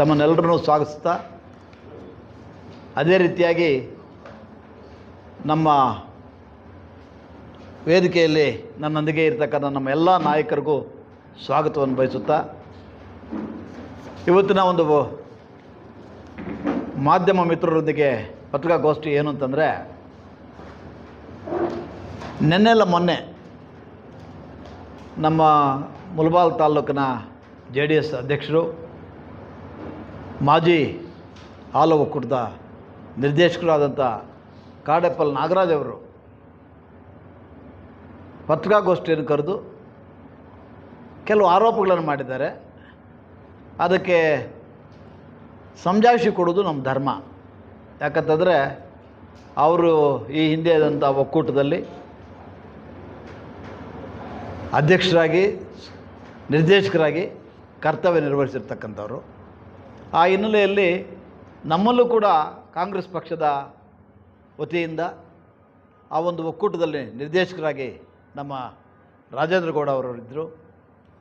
ತಮ್ಮನ್ನೆಲ್ಲರನ್ನೂ ಸ್ವಾಗತಿಸ್ತಾ ಅದೇ ರೀತಿಯಾಗಿ ನಮ್ಮ ವೇದಿಕೆಯಲ್ಲಿ ನನ್ನೊಂದಿಗೆ ಇರತಕ್ಕಂಥ ನಮ್ಮ ಎಲ್ಲ ನಾಯಕರಿಗೂ ಸ್ವಾಗತವನ್ನು ಬಯಸುತ್ತಾ ಇವತ್ತಿನ ಒಂದು ಮಾಧ್ಯಮ ಮಿತ್ರರೊಂದಿಗೆ ಪತ್ರಿಕಾಗೋಷ್ಠಿ ಏನು ಅಂತಂದರೆ ನೆನ್ನೆಲ್ಲ ಮೊನ್ನೆ ನಮ್ಮ ಮುಲ್ಬಾಲ್ ತಾಲೂಕಿನ ಜೆ ಡಿ ಎಸ್ ಅಧ್ಯಕ್ಷರು ಮಾಜಿ ಹಾಲು ಒಕ್ಕೂಟದ ನಿರ್ದೇಶಕರಾದಂಥ ಕಾಡೆಪ್ಪಲ್ ನಾಗರಾಜ್ ಅವರು ಪತ್ರಿಕಾಗೋಷ್ಠಿಯನ್ನು ಕರೆದು ಕೆಲವು ಆರೋಪಗಳನ್ನು ಮಾಡಿದ್ದಾರೆ. ಅದಕ್ಕೆ ಸಮಜಾಯಿಷಿ ಕೊಡೋದು ನಮ್ಮ ಧರ್ಮ. ಯಾಕಂತಂದರೆ ಅವರು ಈ ಹಿಂದೆ ಆದಂಥ ಒಕ್ಕೂಟದಲ್ಲಿ ಅಧ್ಯಕ್ಷರಾಗಿ, ನಿರ್ದೇಶಕರಾಗಿ ಕರ್ತವ್ಯ ನಿರ್ವಹಿಸಿರ್ತಕ್ಕಂಥವ್ರು. ಆ ಹಿನ್ನೆಲೆಯಲ್ಲಿ ನಮ್ಮಲ್ಲೂ ಕೂಡ ಕಾಂಗ್ರೆಸ್ ಪಕ್ಷದ ವತಿಯಿಂದ ಆ ಒಂದು ಒಕ್ಕೂಟದಲ್ಲಿ ನಿರ್ದೇಶಕರಾಗಿ ನಮ್ಮ ರಾಜೇಂದ್ರ ಗೌಡ ಅವರು ಇದ್ದರು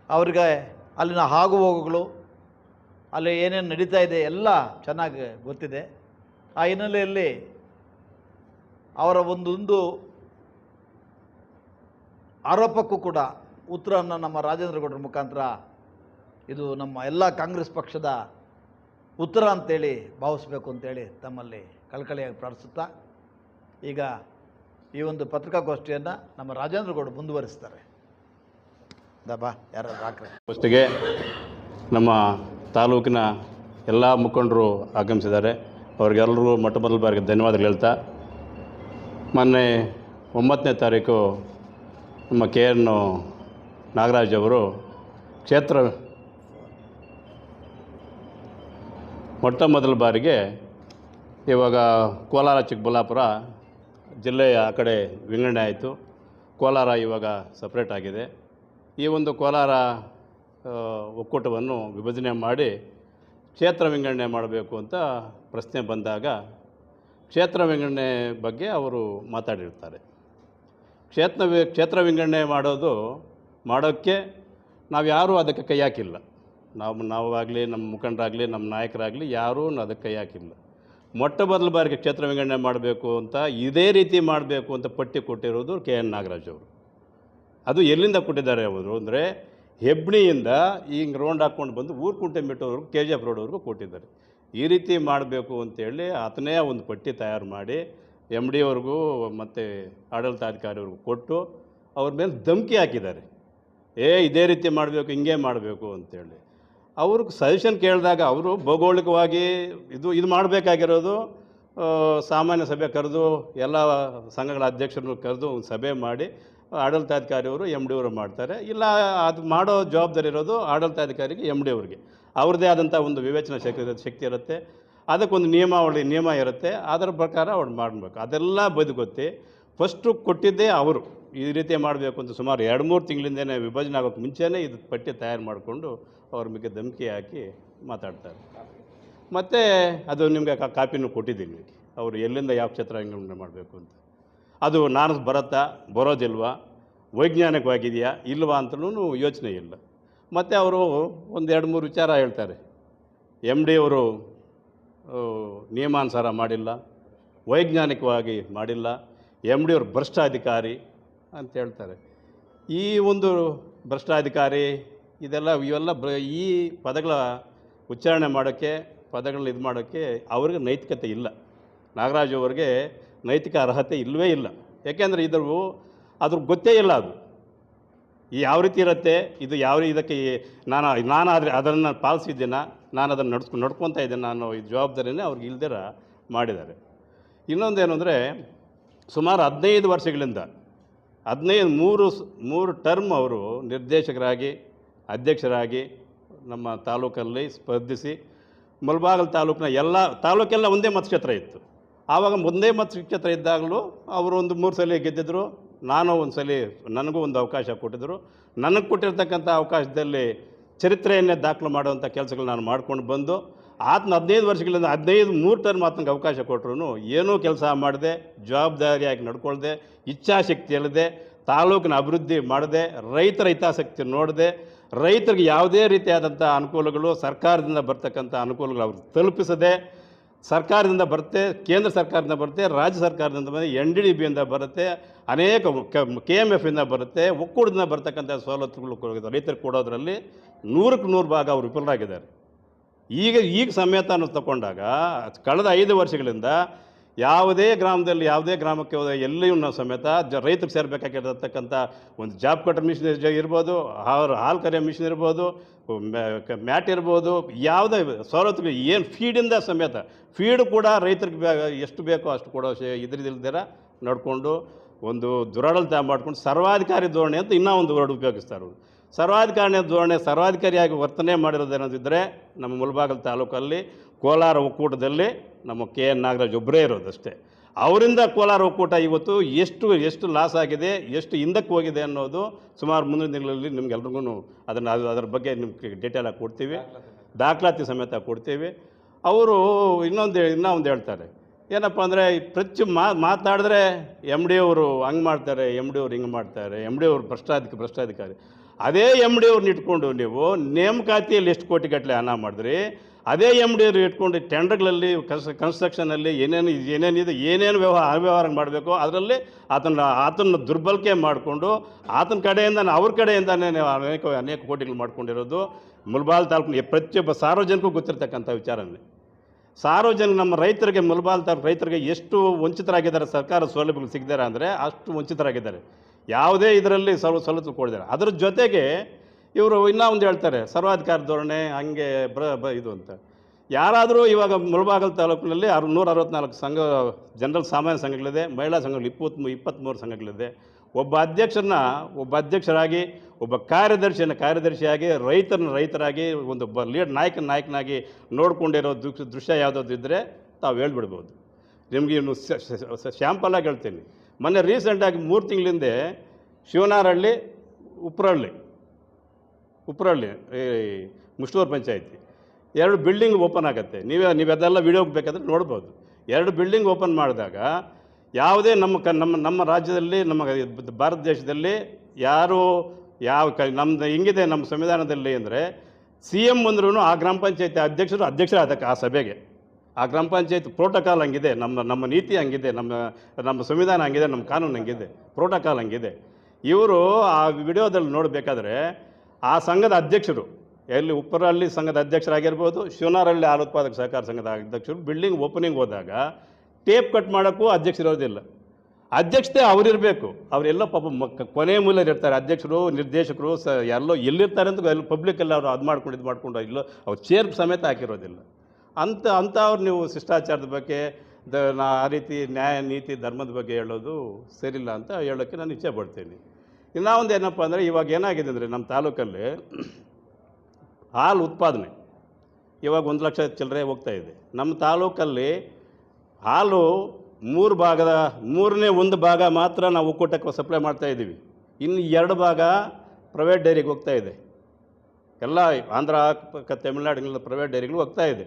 ಅವರಿಗೆ ಅಲ್ಲಿನ ಆಗು ಹೋಗುಗಳು ಅಲ್ಲಿ ಏನೇನು ನಡೀತಾ ಇದೆ ಎಲ್ಲ ಚೆನ್ನಾಗಿ ಗೊತ್ತಿದೆ. ಆ ಹಿನ್ನೆಲೆಯಲ್ಲಿ ಅವರ ಒಂದೊಂದು ಆರೋಪಕ್ಕೂ ಕೂಡ ಉತ್ತರವನ್ನು ನಮ್ಮ ರಾಜೇಂದ್ರ ಗೌಡರ ಮುಖಾಂತರ ಇದು ನಮ್ಮ ಎಲ್ಲ ಕಾಂಗ್ರೆಸ್ ಪಕ್ಷದ ಉತ್ತರ ಅಂತೇಳಿ ಭಾವಿಸ್ಬೇಕು ಅಂತೇಳಿ ತಮ್ಮಲ್ಲಿ ಕಳಕಳಿಯಾಗಿ ಪ್ರಾರ್ಥಿಸುತ್ತಾ, ಈಗ ಈ ಒಂದು ಪತ್ರಿಕಾಗೋಷ್ಠಿಯನ್ನು ನಮ್ಮ ರಾಜೇಂದ್ರ ಗೌಡ ಮುಂದುವರಿಸ್ತಾರೆ. ದಬಾ ಯಾರು ಹಾಕ್ರೆ. ಗೋಷ್ಠಿಗೆ ನಮ್ಮ ತಾಲೂಕಿನ ಎಲ್ಲ ಮುಖಂಡರು ಆಗಮಿಸಿದ್ದಾರೆ. ಅವ್ರಿಗೆಲ್ಲರಿಗೂ ಮೊಟ್ಟ ಮೊದಲ ಬಾರಿಗೆ ಧನ್ಯವಾದಗಳು ಹೇಳ್ತಾ, ಮೊನ್ನೆ ಒಂಬತ್ತನೇ ತಾರೀಕು ನಮ್ಮ ಕೆ ಎನ್ ನಾಗರಾಜ್ ಅವರು ಕ್ಷೇತ್ರ ಮೊಟ್ಟ ಮೊದಲ ಬಾರಿಗೆ ಇವಾಗ ಕೋಲಾರ ಚಿಕ್ಕಬಳ್ಳಾಪುರ ಜಿಲ್ಲೆಯ ಆ ಕಡೆ ವಿಂಗಡಣೆ ಆಯಿತು. ಕೋಲಾರ ಇವಾಗ ಸಪ್ರೇಟ್ ಆಗಿದೆ. ಈ ಒಂದು ಕೋಲಾರ ಒಕ್ಕೂಟವನ್ನು ವಿಭಜನೆ ಮಾಡಿ ಕ್ಷೇತ್ರ ವಿಂಗಡಣೆ ಮಾಡಬೇಕು ಅಂತ ಪ್ರಶ್ನೆ ಬಂದಾಗ ಕ್ಷೇತ್ರ ವಿಂಗಡಣೆ ಬಗ್ಗೆ ಅವರು ಮಾತಾಡಿರ್ತಾರೆ. ಕ್ಷೇತ್ರ ವಿ, ಕ್ಷೇತ್ರ ವಿಂಗಡಣೆ ಮಾಡೋದು ಮಾಡೋಕ್ಕೆ ನಾವು ಯಾರೂ ಅದಕ್ಕೆ ಕೈ ಹಾಕಿಲ್ಲ. ನಾವು ನಾವಾಗಲಿ, ನಮ್ಮ ಮುಖಂಡರಾಗಲಿ, ನಮ್ಮ ನಾಯಕರಾಗಲಿ ಯಾರೂ ಅದಕ್ಕೆ ಕೈ ಹಾಕಿಲ್ಲ. ಮೊಟ್ಟ ಮೊದಲ ಬಾರಿಗೆ ಕ್ಷೇತ್ರ ವಿಂಗಡಣೆ ಮಾಡಬೇಕು ಅಂತ, ಇದೇ ರೀತಿ ಮಾಡಬೇಕು ಅಂತ ಪಟ್ಟಿ ಕೊಟ್ಟಿರೋದು ಕೆ ಎನ್ ನಾಗರಾಜ್ ಅವರು. ಅದು ಎಲ್ಲಿಂದ ಕೊಟ್ಟಿದ್ದಾರೆ ಅವರು ಅಂದರೆ ಹೆಬ್ಣಿಯಿಂದ ಹಿಂಗೆ ರೌಂಡ್ ಹಾಕ್ಕೊಂಡು ಬಂದು ಊರ್ಕುಂಟೆ ಮೆಟ್ಟೋವರೆಗೂ ಕೆ ಜಿ ಎಫ್ ರೋಡ್ವರೆಗೂ ಕೊಟ್ಟಿದ್ದಾರೆ. ಈ ರೀತಿ ಮಾಡಬೇಕು ಅಂತೇಳಿ ಆತನೇ ಒಂದು ಪಟ್ಟಿ ತಯಾರು ಮಾಡಿ ಎಂ ಡಿ ಅವ್ರಿಗೂ ಮತ್ತು ಆಡಳಿತಾಧಿಕಾರಿಯವ್ರಿಗೂ ಕೊಟ್ಟು ಅವ್ರ ಮೇಲೆ ಧಮಕಿ ಹಾಕಿದ್ದಾರೆ. ಏ, ಇದೇ ರೀತಿ ಮಾಡಬೇಕು, ಹಿಂಗೆ ಮಾಡಬೇಕು ಅಂತೇಳಿ ಅವ್ರಿಗೆ ಸಜೆಷನ್ ಕೇಳಿದಾಗ ಅವರು ಭೌಗೋಳಿಕವಾಗಿ ಇದು ಇದು ಮಾಡಬೇಕಾಗಿರೋದು ಸಾಮಾನ್ಯ ಸಭೆ ಕರೆದು, ಎಲ್ಲ ಸಂಘಗಳ ಅಧ್ಯಕ್ಷರನ್ನು ಕರೆದು ಒಂದು ಸಭೆ ಮಾಡಿ, ಆಡಳಿತಾಧಿಕಾರಿಯವರು ಎಂ ಡಿ ಅವರು ಮಾಡ್ತಾರೆ. ಇಲ್ಲ, ಅದು ಮಾಡೋ ಜವಾಬ್ದಾರಿ ಇರೋದು ಆಡಳಿತಾಧಿಕಾರಿಗೆ ಎಂ ಡಿ ಅವ್ರಿಗೆ. ಅವ್ರದ್ದೇ ಆದಂಥ ಒಂದು ವಿವೇಚನಾ ಶಕ್ತಿ ಶಕ್ತಿ ಇರುತ್ತೆ. ಅದಕ್ಕೊಂದು ನಿಯಮಾವಳಿ, ನಿಯಮ ಇರುತ್ತೆ. ಅದರ ಪ್ರಕಾರ ಅವ್ರು ಮಾಡಬೇಕು. ಅದೆಲ್ಲ ಬದುಕೊತ್ತಿ. ಫಸ್ಟು ಕೊಟ್ಟಿದ್ದೇ ಅವರು. ಈ ರೀತಿ ಮಾಡಬೇಕು ಅಂತ ಸುಮಾರು ಎರಡು ಮೂರು ತಿಂಗಳಿಂದನೇ ವಿಭಜನೆ ಆಗೋಕ್ಕೆ ಮುಂಚೆನೇ ಇದು ಪಟ್ಟಿ ತಯಾರು ಮಾಡಿಕೊಂಡು ಅವ್ರ ಮೇಲೆ ಧಮಕಿ ಹಾಕಿ ಮಾತಾಡ್ತಾರೆ. ಮತ್ತು ಅದು ನಿಮಗೆ ಕಾಪಿನೂ ಕೊಟ್ಟಿದ್ದೀನಿ. ಅವರು ಎಲ್ಲಿಂದ ಯಾವ ಕ್ಷೇತ್ರ ಉಂಟು ಮಾಡಬೇಕು ಅಂತ. ಅದು ನಾನು ಬರುತ್ತಾ ಬರೋದಿಲ್ವಾ ವೈಜ್ಞಾನಿಕವಾಗಿದೆಯಾ, ಇಲ್ವಾ ಅಂತಲೂ ಯೋಚನೆ ಇಲ್ಲ. ಮತ್ತು ಅವರು ಒಂದು ಎರಡು ಮೂರು ವಿಚಾರ ಹೇಳ್ತಾರೆ. ಎಂ ಡಿ ಅವರು ನಿಯಮಾನುಸಾರ ಮಾಡಿಲ್ಲ, ವೈಜ್ಞಾನಿಕವಾಗಿ ಮಾಡಿಲ್ಲ ಎಂ ಡಿ ಅವರು ಭ್ರಷ್ಟಾಧಿಕಾರಿ ಅಂತ ಹೇಳ್ತಾರೆ. ಈ ಒಂದು ಭ್ರಷ್ಟಾಧಿಕಾರಿ, ಇದೆಲ್ಲ ಇವೆಲ್ಲ ಬ, ಈ ಪದಗಳ ಉಚ್ಚಾರಣೆ ಮಾಡೋಕ್ಕೆ, ಪದಗಳನ್ನ ಇದು ಮಾಡೋಕ್ಕೆ ಅವ್ರಿಗೆ ನೈತಿಕತೆ ಇಲ್ಲ. ನಾಗರಾಜ್ ಅವರಿಗೆ ನೈತಿಕ ಅರ್ಹತೆ ಇಲ್ಲವೇ ಇಲ್ಲ. ಯಾಕೆಂದರೆ ಇದ್ರು ಅದ್ರ ಗೊತ್ತೇ ಇಲ್ಲ ಅದು. ಯಾವ ರೀತಿ ಇರುತ್ತೆ, ಇದು ಯಾವ ಇದಕ್ಕೆ ನಾನು ನಾನು ಆದರೆ ಅದನ್ನು ಪಾಲಿಸಿದ್ದೀನ, ನಾನು ಅದನ್ನು ನಡ್ಸ್ಕೊಂಡು ನಡ್ಕೊತಾ ಇದ್ದೇನೆ ನಾನು ಈ ಜವಾಬ್ದಾರಿನೇ ಅವ್ರಿಗೆ ಇಲ್ದಿರ ಮಾಡಿದ್ದಾರೆ. ಇನ್ನೊಂದೇನು ಅಂದರೆ ಸುಮಾರು ಹದಿನೈದು ವರ್ಷಗಳಿಂದ, ಹದಿನೈದು, ಮೂರು ಮೂರು ಟರ್ಮ್ ಅವರು ನಿರ್ದೇಶಕರಾಗಿ, ಅಧ್ಯಕ್ಷರಾಗಿ ನಮ್ಮ ತಾಲೂಕಲ್ಲಿ ಸ್ಪರ್ಧಿಸಿ ಮುಲ್ಬಾಗಲ್ ತಾಲೂಕಿನ ಎಲ್ಲ, ತಾಲೂಕೆಲ್ಲ ಒಂದೇ ಮತಕ್ಷೇತ್ರ ಇತ್ತು. ಆವಾಗ ಒಂದೇ ಮತಕ್ಷೇತ್ರ ಇದ್ದಾಗಲೂ ಅವರು ಒಂದು ಮೂರು ಸಲ ಗೆದ್ದಿದ್ದರು ನಾನು ಒಂದು ಸಲ ನನಗೂ ಒಂದು ಅವಕಾಶ ಕೊಟ್ಟಿದ್ದರು ನನಗೆ ಕೊಟ್ಟಿರ್ತಕ್ಕಂಥ ಅವಕಾಶದಲ್ಲಿ ಚರಿತ್ರೆಯನ್ನೇ ದಾಖಲು ಮಾಡುವಂಥ ಕೆಲಸಗಳು ನಾನು ಮಾಡ್ಕೊಂಡು ಬಂದು ಆತನ ಹದಿನೈದು ವರ್ಷಗಳಿಂದ ಹದಿನೈದು, ಮೂರು ಟರ್ಮ್ ಆತನಿಗೆ ಅವಕಾಶ ಕೊಟ್ಟರು ಏನೂ ಕೆಲಸ ಮಾಡದೆ, ಜವಾಬ್ದಾರಿಯಾಗಿ ನಡ್ಕೊಳ್ದೆ, ಇಚ್ಛಾಶಕ್ತಿ ಇಲ್ಲದೆ ತಾಲೂಕಿನ ಅಭಿವೃದ್ಧಿ ಮಾಡದೆ, ರೈತರ ಹಿತಾಸಕ್ತಿ ನೋಡದೆ, ರೈತರಿಗೆ ಯಾವುದೇ ರೀತಿಯಾದಂಥ ಅನುಕೂಲಗಳು ಸರ್ಕಾರದಿಂದ ಬರ್ತಕ್ಕಂಥ ಅನುಕೂಲಗಳು ಅವ್ರಿಗೆ ತಲುಪಿಸದೆ, ಸರ್ಕಾರದಿಂದ ಬರುತ್ತೆ, ಕೇಂದ್ರ ಸರ್ಕಾರದಿಂದ ಬರುತ್ತೆ, ರಾಜ್ಯ ಸರ್ಕಾರದಿಂದ ಬರುತ್ತೆ, ಎನ್ ಡಿ ಡಿ ಬಿಯಿಂದ ಬರುತ್ತೆ, ಅನೇಕ ಕೆ ಎಂ ಎಫಿಂದ ಬರುತ್ತೆ, ಒಕ್ಕೂಟದಿಂದ ಬರ್ತಕ್ಕಂಥ ಸವಲತ್ತುಗಳು ರೈತರು ಕೊಡೋದ್ರಲ್ಲಿ ನೂರಕ್ಕೆ ನೂರು ಭಾಗ ಅವರು ವಿಫಲರಾಗಿದ್ದಾರೆ. ಈಗ ಈಗ ಸಮೇತ ಅನ್ನೋದು ತಗೊಂಡಾಗ ಕಳೆದ ಐದು ವರ್ಷಗಳಿಂದ ಯಾವುದೇ ಗ್ರಾಮದಲ್ಲಿ, ಯಾವುದೇ ಗ್ರಾಮಕ್ಕೆ ಹೋದ ಎಲ್ಲಿಯೂ ನಾವು ಸಮೇತ ಜ, ರೈತರಿಗೆ ಸೇರಬೇಕಾಗಿರತಕ್ಕಂಥ ಒಂದು ಜಾಬ್ ಕಟರ್ ಮಿಷಿನ್ ಇರ್ಬೋದು, ಅವ್ರ ಹಾಲು ಕರೆಯೋ ಮಿಷಿನ್ ಇರ್ಬೋದು ಮ್ಯಾಟ್ ಇರ್ಬೋದು, ಯಾವುದೇ ಸವಲತ್ತುಗಳು, ಏನು ಫೀಡಿಂದ ಸಮೇತ, ಫೀಡ್ ಕೂಡ ರೈತರಿಗೆ ಎಷ್ಟು ಬೇಕೋ ಅಷ್ಟು ಕೊಡೋ ಇದ್ರದಿಲ್ದಿರ ನಡ್ಕೊಂಡು ಒಂದು ದುರಾಡಳಿತ ಮಾಡ್ಕೊಂಡು ಸರ್ವಾಧಿಕಾರಿ ಧೋರಣೆ ಅಂತ ಇನ್ನೂ ಒಂದು ವರ್ಡ್ ಉಪಯೋಗಿಸ್ತಾರೆ. ಸರ್ವಾಧಿಕಾರಿ ಧೋರಣೆ ಸರ್ವಾಧಿಕಾರಿಯಾಗಿ ವರ್ತನೆ ಮಾಡಿರೋದೇನೋದಿದ್ದರೆ ನಮ್ಮ ಮುಲ್ಬಾಗಲ್ ತಾಲೂಕಲ್ಲಿ ಕೋಲಾರ ಒಕ್ಕೂಟದಲ್ಲಿ ನಮ್ಮ ಕೆ ಎನ್ ನಾಗರಾಜ್ ಒಬ್ಬರೇ ಇರೋದಷ್ಟೇ. ಅವರಿಂದ ಕೋಲಾರ ಒಕ್ಕೂಟ ಇವತ್ತು ಎಷ್ಟು ಎಷ್ಟು ಲಾಸ್ ಆಗಿದೆ, ಎಷ್ಟು ಹಿಂದಕ್ಕೆ ಹೋಗಿದೆ ಅನ್ನೋದು ಸುಮಾರು ಮುಂದಿನ ದಿನಗಳಲ್ಲಿ ನಿಮ್ಗೆಲ್ರಿಗೂ ಅದನ್ನು ಅದು, ಅದರ ಬಗ್ಗೆ ನಿಮ್ಗೆ ಡೀಟೇಲಾಗಿ ಕೊಡ್ತೀವಿ. ದಾಖಲಾತಿ ಸಮೇತ ಕೊಡ್ತೀವಿ. ಅವರು ಇನ್ನೊಂದು ಇನ್ನೂ ಒಂದು ಹೇಳ್ತಾರೆ. ಏನಪ್ಪ ಅಂದರೆ ಪ್ರತಿ ಮಾತಾಡಿದ್ರೆ ಎಂ ಡಿ ಅವರು ಹಂಗೆ ಮಾಡ್ತಾರೆ ಎಂ ಡಿ ಅವ್ರು ಹಿಂಗೆ ಮಾಡ್ತಾರೆ ಎಂ ಡಿ ಅವರು ಭ್ರಷ್ಟಾಧಿಕ, ಭ್ರಷ್ಟಾಧಿಕಾರಿ. ಅದೇ ಎಂ ಡಿ ಅವ್ರನ್ನ ಇಟ್ಕೊಂಡು ನೀವು ನೇಮಕಾತಿಯಲ್ಲಿ ಎಷ್ಟು ಕೋಟಿಗಟ್ಟಲೆ ಹಣ ಮಾಡಿದ್ರಿ, ಅದೇ ಎಂ ಡಿ ಅವ್ರು ಇಟ್ಕೊಂಡು ಟೆಂಡರ್ಗಳಲ್ಲಿ ಕನ್ಸ್ ಕನ್ಸ್ಟ್ರಕ್ಷನಲ್ಲಿ ಏನೇನು, ಏನೇನಿದೆ, ಏನೇನು ವ್ಯವಹಾರ, ಅವ್ಯವಹಾರ ಮಾಡಬೇಕು, ಅದರಲ್ಲಿ ಆತನ ಆತನ ದುರ್ಬಲಕೆ ಮಾಡಿಕೊಂಡು ಆತನ ಕಡೆಯಿಂದ, ಅವ್ರ ಕಡೆಯಿಂದನೇ ಅನೇಕ ಅನೇಕ ಕೋಟಿಗಳು ಮಾಡ್ಕೊಂಡಿರೋದು. ಮುಲ್ಬಾಲ್ ತಾಲೂಕು ಪ್ರತಿಯೊಬ್ಬ ಸಾರ್ವಜನಿಕಗೂ ಗೊತ್ತಿರ್ತಕ್ಕಂಥ ವಿಚಾರನೇ ಸಾರ್ವಜನಿಕ ನಮ್ಮ ರೈತರಿಗೆ, ಮುಲ್ಬಾಲ್ ತಾಲೂಕು ರೈತರಿಗೆ ಎಷ್ಟು ವಂಚಿತರಾಗಿದ್ದಾರೆ, ಸರ್ಕಾರ ಸೌಲಭ್ಯಗಳು ಸಿಗ್ತಾರೆ ಅಂದರೆ ಅಷ್ಟು ವಂಚಿತರಾಗಿದ್ದಾರೆ. ಯಾವುದೇ ಇದರಲ್ಲಿ ಸಲ ಸವಲತ್ತು ಕೊಡಿದ್ದಾರೆ ಅದರ ಜೊತೆಗೆ ಇವರು ಇನ್ನೂ ಒಂದು ಹೇಳ್ತಾರೆ, ಸರ್ವಾಧಿಕಾರ ಧೋರಣೆ ಹಂಗೆ ಬ್ರ ಬ ಇದು ಅಂತ. ಯಾರಾದರೂ ಇವಾಗ ಮುಳಬಾಗಲ್ ತಾಲೂಕಿನಲ್ಲಿ ಅರು ನೂರ ಅರವತ್ನಾಲ್ಕು ಸಂಘ, ಜನರಲ್ ಸಾಮಾನ್ಯ ಸಂಘಗಳಿದೆ, ಮಹಿಳಾ ಸಂಘಗಳು ಇಪ್ಪತ್ತ್ ಇಪ್ಪತ್ತ್ಮೂರು ಸಂಘಗಳಿದೆ. ಒಬ್ಬ ಅಧ್ಯಕ್ಷರನ್ನ, ಒಬ್ಬ ಅಧ್ಯಕ್ಷರಾಗಿ, ಒಬ್ಬ ಕಾರ್ಯದರ್ಶಿಯನ್ನು ಕಾರ್ಯದರ್ಶಿಯಾಗಿ, ರೈತರನ್ನ ರೈತರಾಗಿ, ಒಂದು ಒಬ್ಬ ಲೀಡ್ ನಾಯಕನ ನಾಯಕನಾಗಿ ನೋಡಿಕೊಂಡಿರೋ ದೃಶ್ಯ ಯಾವುದಾದ್ರು ಇದ್ದರೆ ತಾವು ಹೇಳ್ಬಿಡ್ಬೋದು. ನಿಮಗೆ ಇನ್ನು ಶ್ಯಾಂಪಲಾಗಿ ಹೇಳ್ತೀನಿ. ಮೊನ್ನೆ ರೀಸೆಂಟಾಗಿ ಮೂರು ತಿಂಗಳಿಂದೆ ಶಿವನಾರಳ್ಳಿ ಉಪ್ರಹಳ್ಳಿ ಉಪ್ರಹಳ್ಳಿ, ಈ ಮುಷ್ಟೂರು ಪಂಚಾಯತಿ. ಎರಡು ಬಿಲ್ಡಿಂಗ್ ಓಪನ್ ಆಗುತ್ತೆ. ನೀವೇ ನೀವೆಲ್ಲ ವಿಡಿಯೋ ಬೇಕಾದ್ರೆ ನೋಡ್ಬೋದು. ಎರಡು ಬಿಲ್ಡಿಂಗ್ ಓಪನ್ ಮಾಡಿದಾಗ ಯಾವುದೇ ನಮ್ಮ ಕ, ನಮ್ಮ ನಮ್ಮ ರಾಜ್ಯದಲ್ಲಿ, ನಮ್ಮ ಭಾರತ ದೇಶದಲ್ಲಿ ಯಾರು, ಯಾವ ಕ ನಮ್ಮದು ಹೆಂಗಿದೆ ನಮ್ಮ ಸಂವಿಧಾನದಲ್ಲಿ ಅಂದರೆ ಸಿ ಎಂ ಬಂದ್ರೂ ಆ ಗ್ರಾಮ ಪಂಚಾಯತಿ ಅಧ್ಯಕ್ಷರು ಅಧ್ಯಕ್ಷರಾದಕ್ಕೆ ಆ ಸಭೆಗೆ. ಆ ಗ್ರಾಮ ಪಂಚಾಯತ್ ಪ್ರೋಟೋಕಾಲ್ ಹಂಗಿದೆ, ನಮ್ಮ ನಮ್ಮ ನೀತಿ ಹಂಗಿದೆ, ನಮ್ಮ ನಮ್ಮ ಸಂವಿಧಾನ ಹಂಗಿದೆ, ನಮ್ಮ ಕಾನೂನು ಹಂಗಿದೆ ಪ್ರೋಟೋಕಾಲ್ ಹಂಗಿದೆ. ಇವರು ಆ ವಿಡಿಯೋದಲ್ಲಿ ನೋಡಬೇಕಾದ್ರೆ ಆ ಸಂಘದ ಅಧ್ಯಕ್ಷರು, ಎಲ್ಲಿ ಉಪ್ಪರಹಳ್ಳಿ ಸಂಘದ ಅಧ್ಯಕ್ಷರಾಗಿರ್ಬೋದು, ಶಿವನಾರಹಳ್ಳಿ ಹಾಲು ಉತ್ಪಾದಕ ಸಹಕಾರ ಸಂಘದ ಅಧ್ಯಕ್ಷರು ಬಿಲ್ಡಿಂಗ್ ಓಪನಿಂಗ್ ಹೋದಾಗ ಟೇಪ್ ಕಟ್ ಮಾಡೋಕ್ಕೂ ಅಧ್ಯಕ್ಷರಿರೋದಿಲ್ಲ ಅಧ್ಯಕ್ಷತೆ ಅವರಿರಬೇಕು. ಅವರೆಲ್ಲ ಪಾಪ ಮಕ್ಕ ಕೊನೆ ಮೂಲರು ಇರ್ತಾರೆ. ಅಧ್ಯಕ್ಷರು, ನಿರ್ದೇಶಕರು ಸ, ಎಲ್ಲೋ ಎಲ್ಲಿರ್ತಾರೆ ಅಂತ ಎಲ್ಲ ಪಬ್ಲಿಕ್ಕಲ್ಲಿ ಅವರು ಅದು ಮಾಡ್ಕೊಂಡು ಇದು ಮಾಡ್ಕೊಂಡು ಇಲ್ಲೋ, ಅವ್ರು ಚೇರ್ ಸಮೇತ ಹಾಕಿರೋದಿಲ್ಲ. ಅಂಥ ಅಂಥವ್ರು ನೀವು ಶಿಷ್ಟಾಚಾರದ ಬಗ್ಗೆ, ದ, ನಾ ಆ ರೀತಿ ನ್ಯಾಯ, ನೀತಿ, ಧರ್ಮದ ಬಗ್ಗೆ ಹೇಳೋದು ಸರಿಲ್ಲ ಅಂತ ಹೇಳೋಕ್ಕೆ ನಾನು ಇಚ್ಛೆ ಪಡ್ತೀನಿ. ಇನ್ನೂ ಒಂದು ಏನಪ್ಪ ಅಂದರೆ ಇವಾಗ ಏನಾಗಿದೆ ಅಂದರೆ ನಮ್ಮ ತಾಲೂಕಲ್ಲಿ ಹಾಲು ಉತ್ಪಾದನೆ ಇವಾಗ ಒಂದು ಲಕ್ಷ ಚಿಲ್ಲರೆ ಹೋಗ್ತಾ ಇದೆ. ನಮ್ಮ ತಾಲೂಕಲ್ಲಿ ಹಾಲು ಮೂರು ಭಾಗದ, ಮೂರನೇ ಒಂದು ಭಾಗ ಮಾತ್ರ ನಾವು ಒಕ್ಕೂಟಕ್ಕೆ ಸಪ್ಲೈ ಮಾಡ್ತಾ ಇದ್ದೀವಿ. ಇನ್ನು ಎರಡು ಭಾಗ ಪ್ರೈವೇಟ್ ಡೈರಿಗೆ ಹೋಗ್ತಾ ಇದೆ. ಎಲ್ಲ ಆಂಧ್ರ ಕ- ತಮಿಳ್ನಾಡಿನ ಪ್ರೈವೇಟ್ ಡೈರಿಗಳು ಹೋಗ್ತಾ ಇದೆ.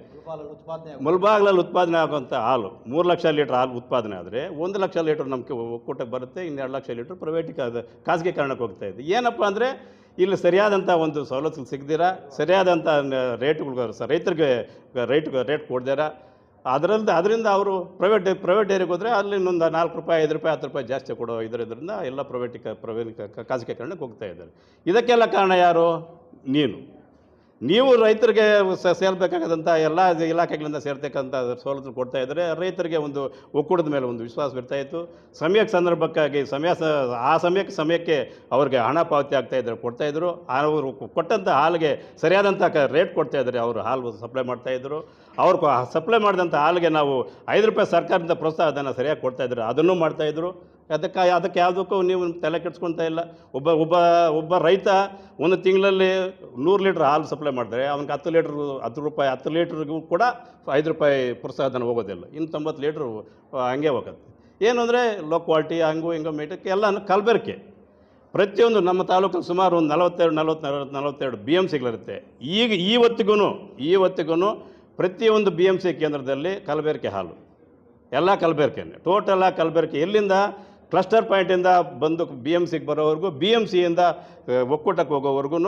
ಉತ್ಪಾದನೆ ಮುಲ್ಬಾಗ್ಲಲ್ಲಿ ಉತ್ಪಾದನೆ ಆಗುವಂಥ ಹಾಲು ಮೂರು ಲಕ್ಷ ಲೀಟ್ರ್ ಹಾಲು ಉತ್ಪಾದನೆ ಆದರೆ ಒಂದು ಲಕ್ಷ ಲೀಟ್ರ್ ನಮಗೆ ಒಕ್ಕೂಟಕ್ಕೆ ಬರುತ್ತೆ ಇನ್ನೆರಡು ಲಕ್ಷ ಲೀಟ್ರ್ ಪ್ರೈವೇಟಿಗೆ ಅದು ಖಾಸಗೀಕರಣಕ್ಕೆ ಹೋಗ್ತಾ ಇದೆ. ಏನಪ್ಪ ಅಂದರೆ ಇಲ್ಲಿ ಸರಿಯಾದಂಥ ಒಂದು ಸವಲತ್ತುಗಳು ಸಿಗದಿರ ಸರಿಯಾದಂಥ ರೇಟ್ಗಳು ಸ ರೈತರಿಗೆ ರೇಟ್ ರೇಟ್ ಕೊಡ್ದಿರ ಅದರಿಂದ ಅದರಿಂದ ಅವರು ಪ್ರೈವೇಟ್ ಪ್ರೈವೇಟ್ ಡೈರಿಗೆ ಹೋದರೆ ಅಲ್ಲಿ ಇನ್ನೊಂದು ನಾಲ್ಕು ರೂಪಾಯಿ ಐದು ರೂಪಾಯಿ ಹತ್ತು ರೂಪಾಯಿ ಜಾಸ್ತಿ ಕೊಡೋ ಇದರಿಂದ ಎಲ್ಲ ಪ್ರೈವೇಟ್ ಪ್ರೈವೇಟ್ ಖಾಸಗೀಕರಣಕ್ಕೆ ಹೋಗ್ತಾ ಇದ್ದಾರೆ. ಇದಕ್ಕೆಲ್ಲ ಕಾರಣ ಯಾರು? ನೀನು. ನೀವು ರೈತರಿಗೆ ಸೇರ್ಬೇಕಾಗದಂಥ ಎಲ್ಲ ಇಲಾಖೆಗಳಿಂದ ಸೇರ್ತಕ್ಕಂಥ ಸವಲತ್ತು ಕೊಡ್ತಾ ಇದ್ದರೆ ರೈತರಿಗೆ ಒಂದು ಒಕ್ಕೂಟದ ಮೇಲೆ ಒಂದು ವಿಶ್ವಾಸ ಬರ್ತಾಯಿತ್ತು ಸಮಯಕ್ಕೆ ಸಂದರ್ಭಕ್ಕಾಗಿ ಸಮಯ ಆ ಸಮಯಕ್ಕೆ ಸಮಯಕ್ಕೆ ಅವ್ರಿಗೆ ಹಣ ಪಾವತಿ ಆಗ್ತಾ ಕೊಡ್ತಾಯಿದ್ರು ಅವರು ಕೊಟ್ಟಂಥ ಹಾಲಿಗೆ ಸರಿಯಾದಂಥ ರೇಟ್ ಕೊಡ್ತಾ ಇದ್ದಾರೆ ಅವರು ಹಾಲು ಸಪ್ಲೈ ಮಾಡ್ತಾ ಇದ್ರು. ಅವ್ರು ಸಪ್ಲೈ ಮಾಡಿದಂಥ ಹಾಲಿಗೆ ನಾವು ಐದು ರೂಪಾಯಿ ಸರ್ಕಾರದಿಂದ ಪ್ರೋತ್ಸಾಹ ಧನ ಸರಿಯಾಗಿ ಕೊಡ್ತಾಯಿದ್ರು ಅದನ್ನು ಮಾಡ್ತಾಯಿದ್ರು ಅದಕ್ಕೆ ಅದಕ್ಕೆ ಯಾವುದಕ್ಕೂ ನೀವು ತಲೆ ಕೆಡ್ಸ್ಕೊಳ್ತಾ ಇಲ್ಲ. ಒಬ್ಬ ಒಬ್ಬ ಒಬ್ಬ ರೈತ ಒಂದು ತಿಂಗಳಲ್ಲಿ ನೂರು ಲೀಟ್ರ್ ಹಾಲು ಸಪ್ಲೈ ಮಾಡಿದ್ರೆ ಅವ್ನಿಗೆ ಹತ್ತು ಲೀಟ್ರ್, ಹತ್ತು ರೂಪಾಯಿ, ಹತ್ತು ಲೀಟ್ರಿಗೂ ಕೂಡ ಐದು ರೂಪಾಯಿ ಪ್ರೋತ್ಸಾಹಧನ ಹೋಗೋದಿಲ್ಲ. ಇನ್ನು ತೊಂಬತ್ತು ಲೀಟ್ರ್ ಹಂಗೆ ಹೋಗುತ್ತೆ. ಏನು ಅಂದರೆ ಲೋ ಕ್ವಾಲಿಟಿ ಹಂಗು ಹಿಂಗು ಮೇಟಕ್ಕೆ ಎಲ್ಲ ಕಲಬೆರಕೆ. ಪ್ರತಿಯೊಂದು ನಮ್ಮ ತಾಲೂಕಲ್ಲಿ ಸುಮಾರು ಒಂದು ನಲವತ್ತೆರಡು ನಲವತ್ತು ನಲವತ್ತು ನಲವತ್ತೆರಡು ಬಿ ಎಂ ಸಿಗಳಿರುತ್ತೆ ಈಗ ಈವತ್ತಿಗೂ ಈವತ್ತಿಗೂ ಪ್ರತಿಯೊಂದು ಬಿ ಎಂ ಸಿ ಕೇಂದ್ರದಲ್ಲಿ ಕಲಬೆರಕೆ ಹಾಲು. ಎಲ್ಲ ಕಲಬೆರಕೆ ಟೋಟಲ್ ಆ ಕಲಬೆರಕೆ ಎಲ್ಲಿಂದ ಕ್ಲಸ್ಟರ್ ಪಾಯಿಂಟಿಂದ ಬಂದು ಬಿ ಎಂ ಸಿಗೆ ಬರೋವರೆಗೂ ಬಿ ಎಂ ಸಿಯಿಂದ ಒಕ್ಕೂಟಕ್ಕೆ ಹೋಗೋವರೆಗೂ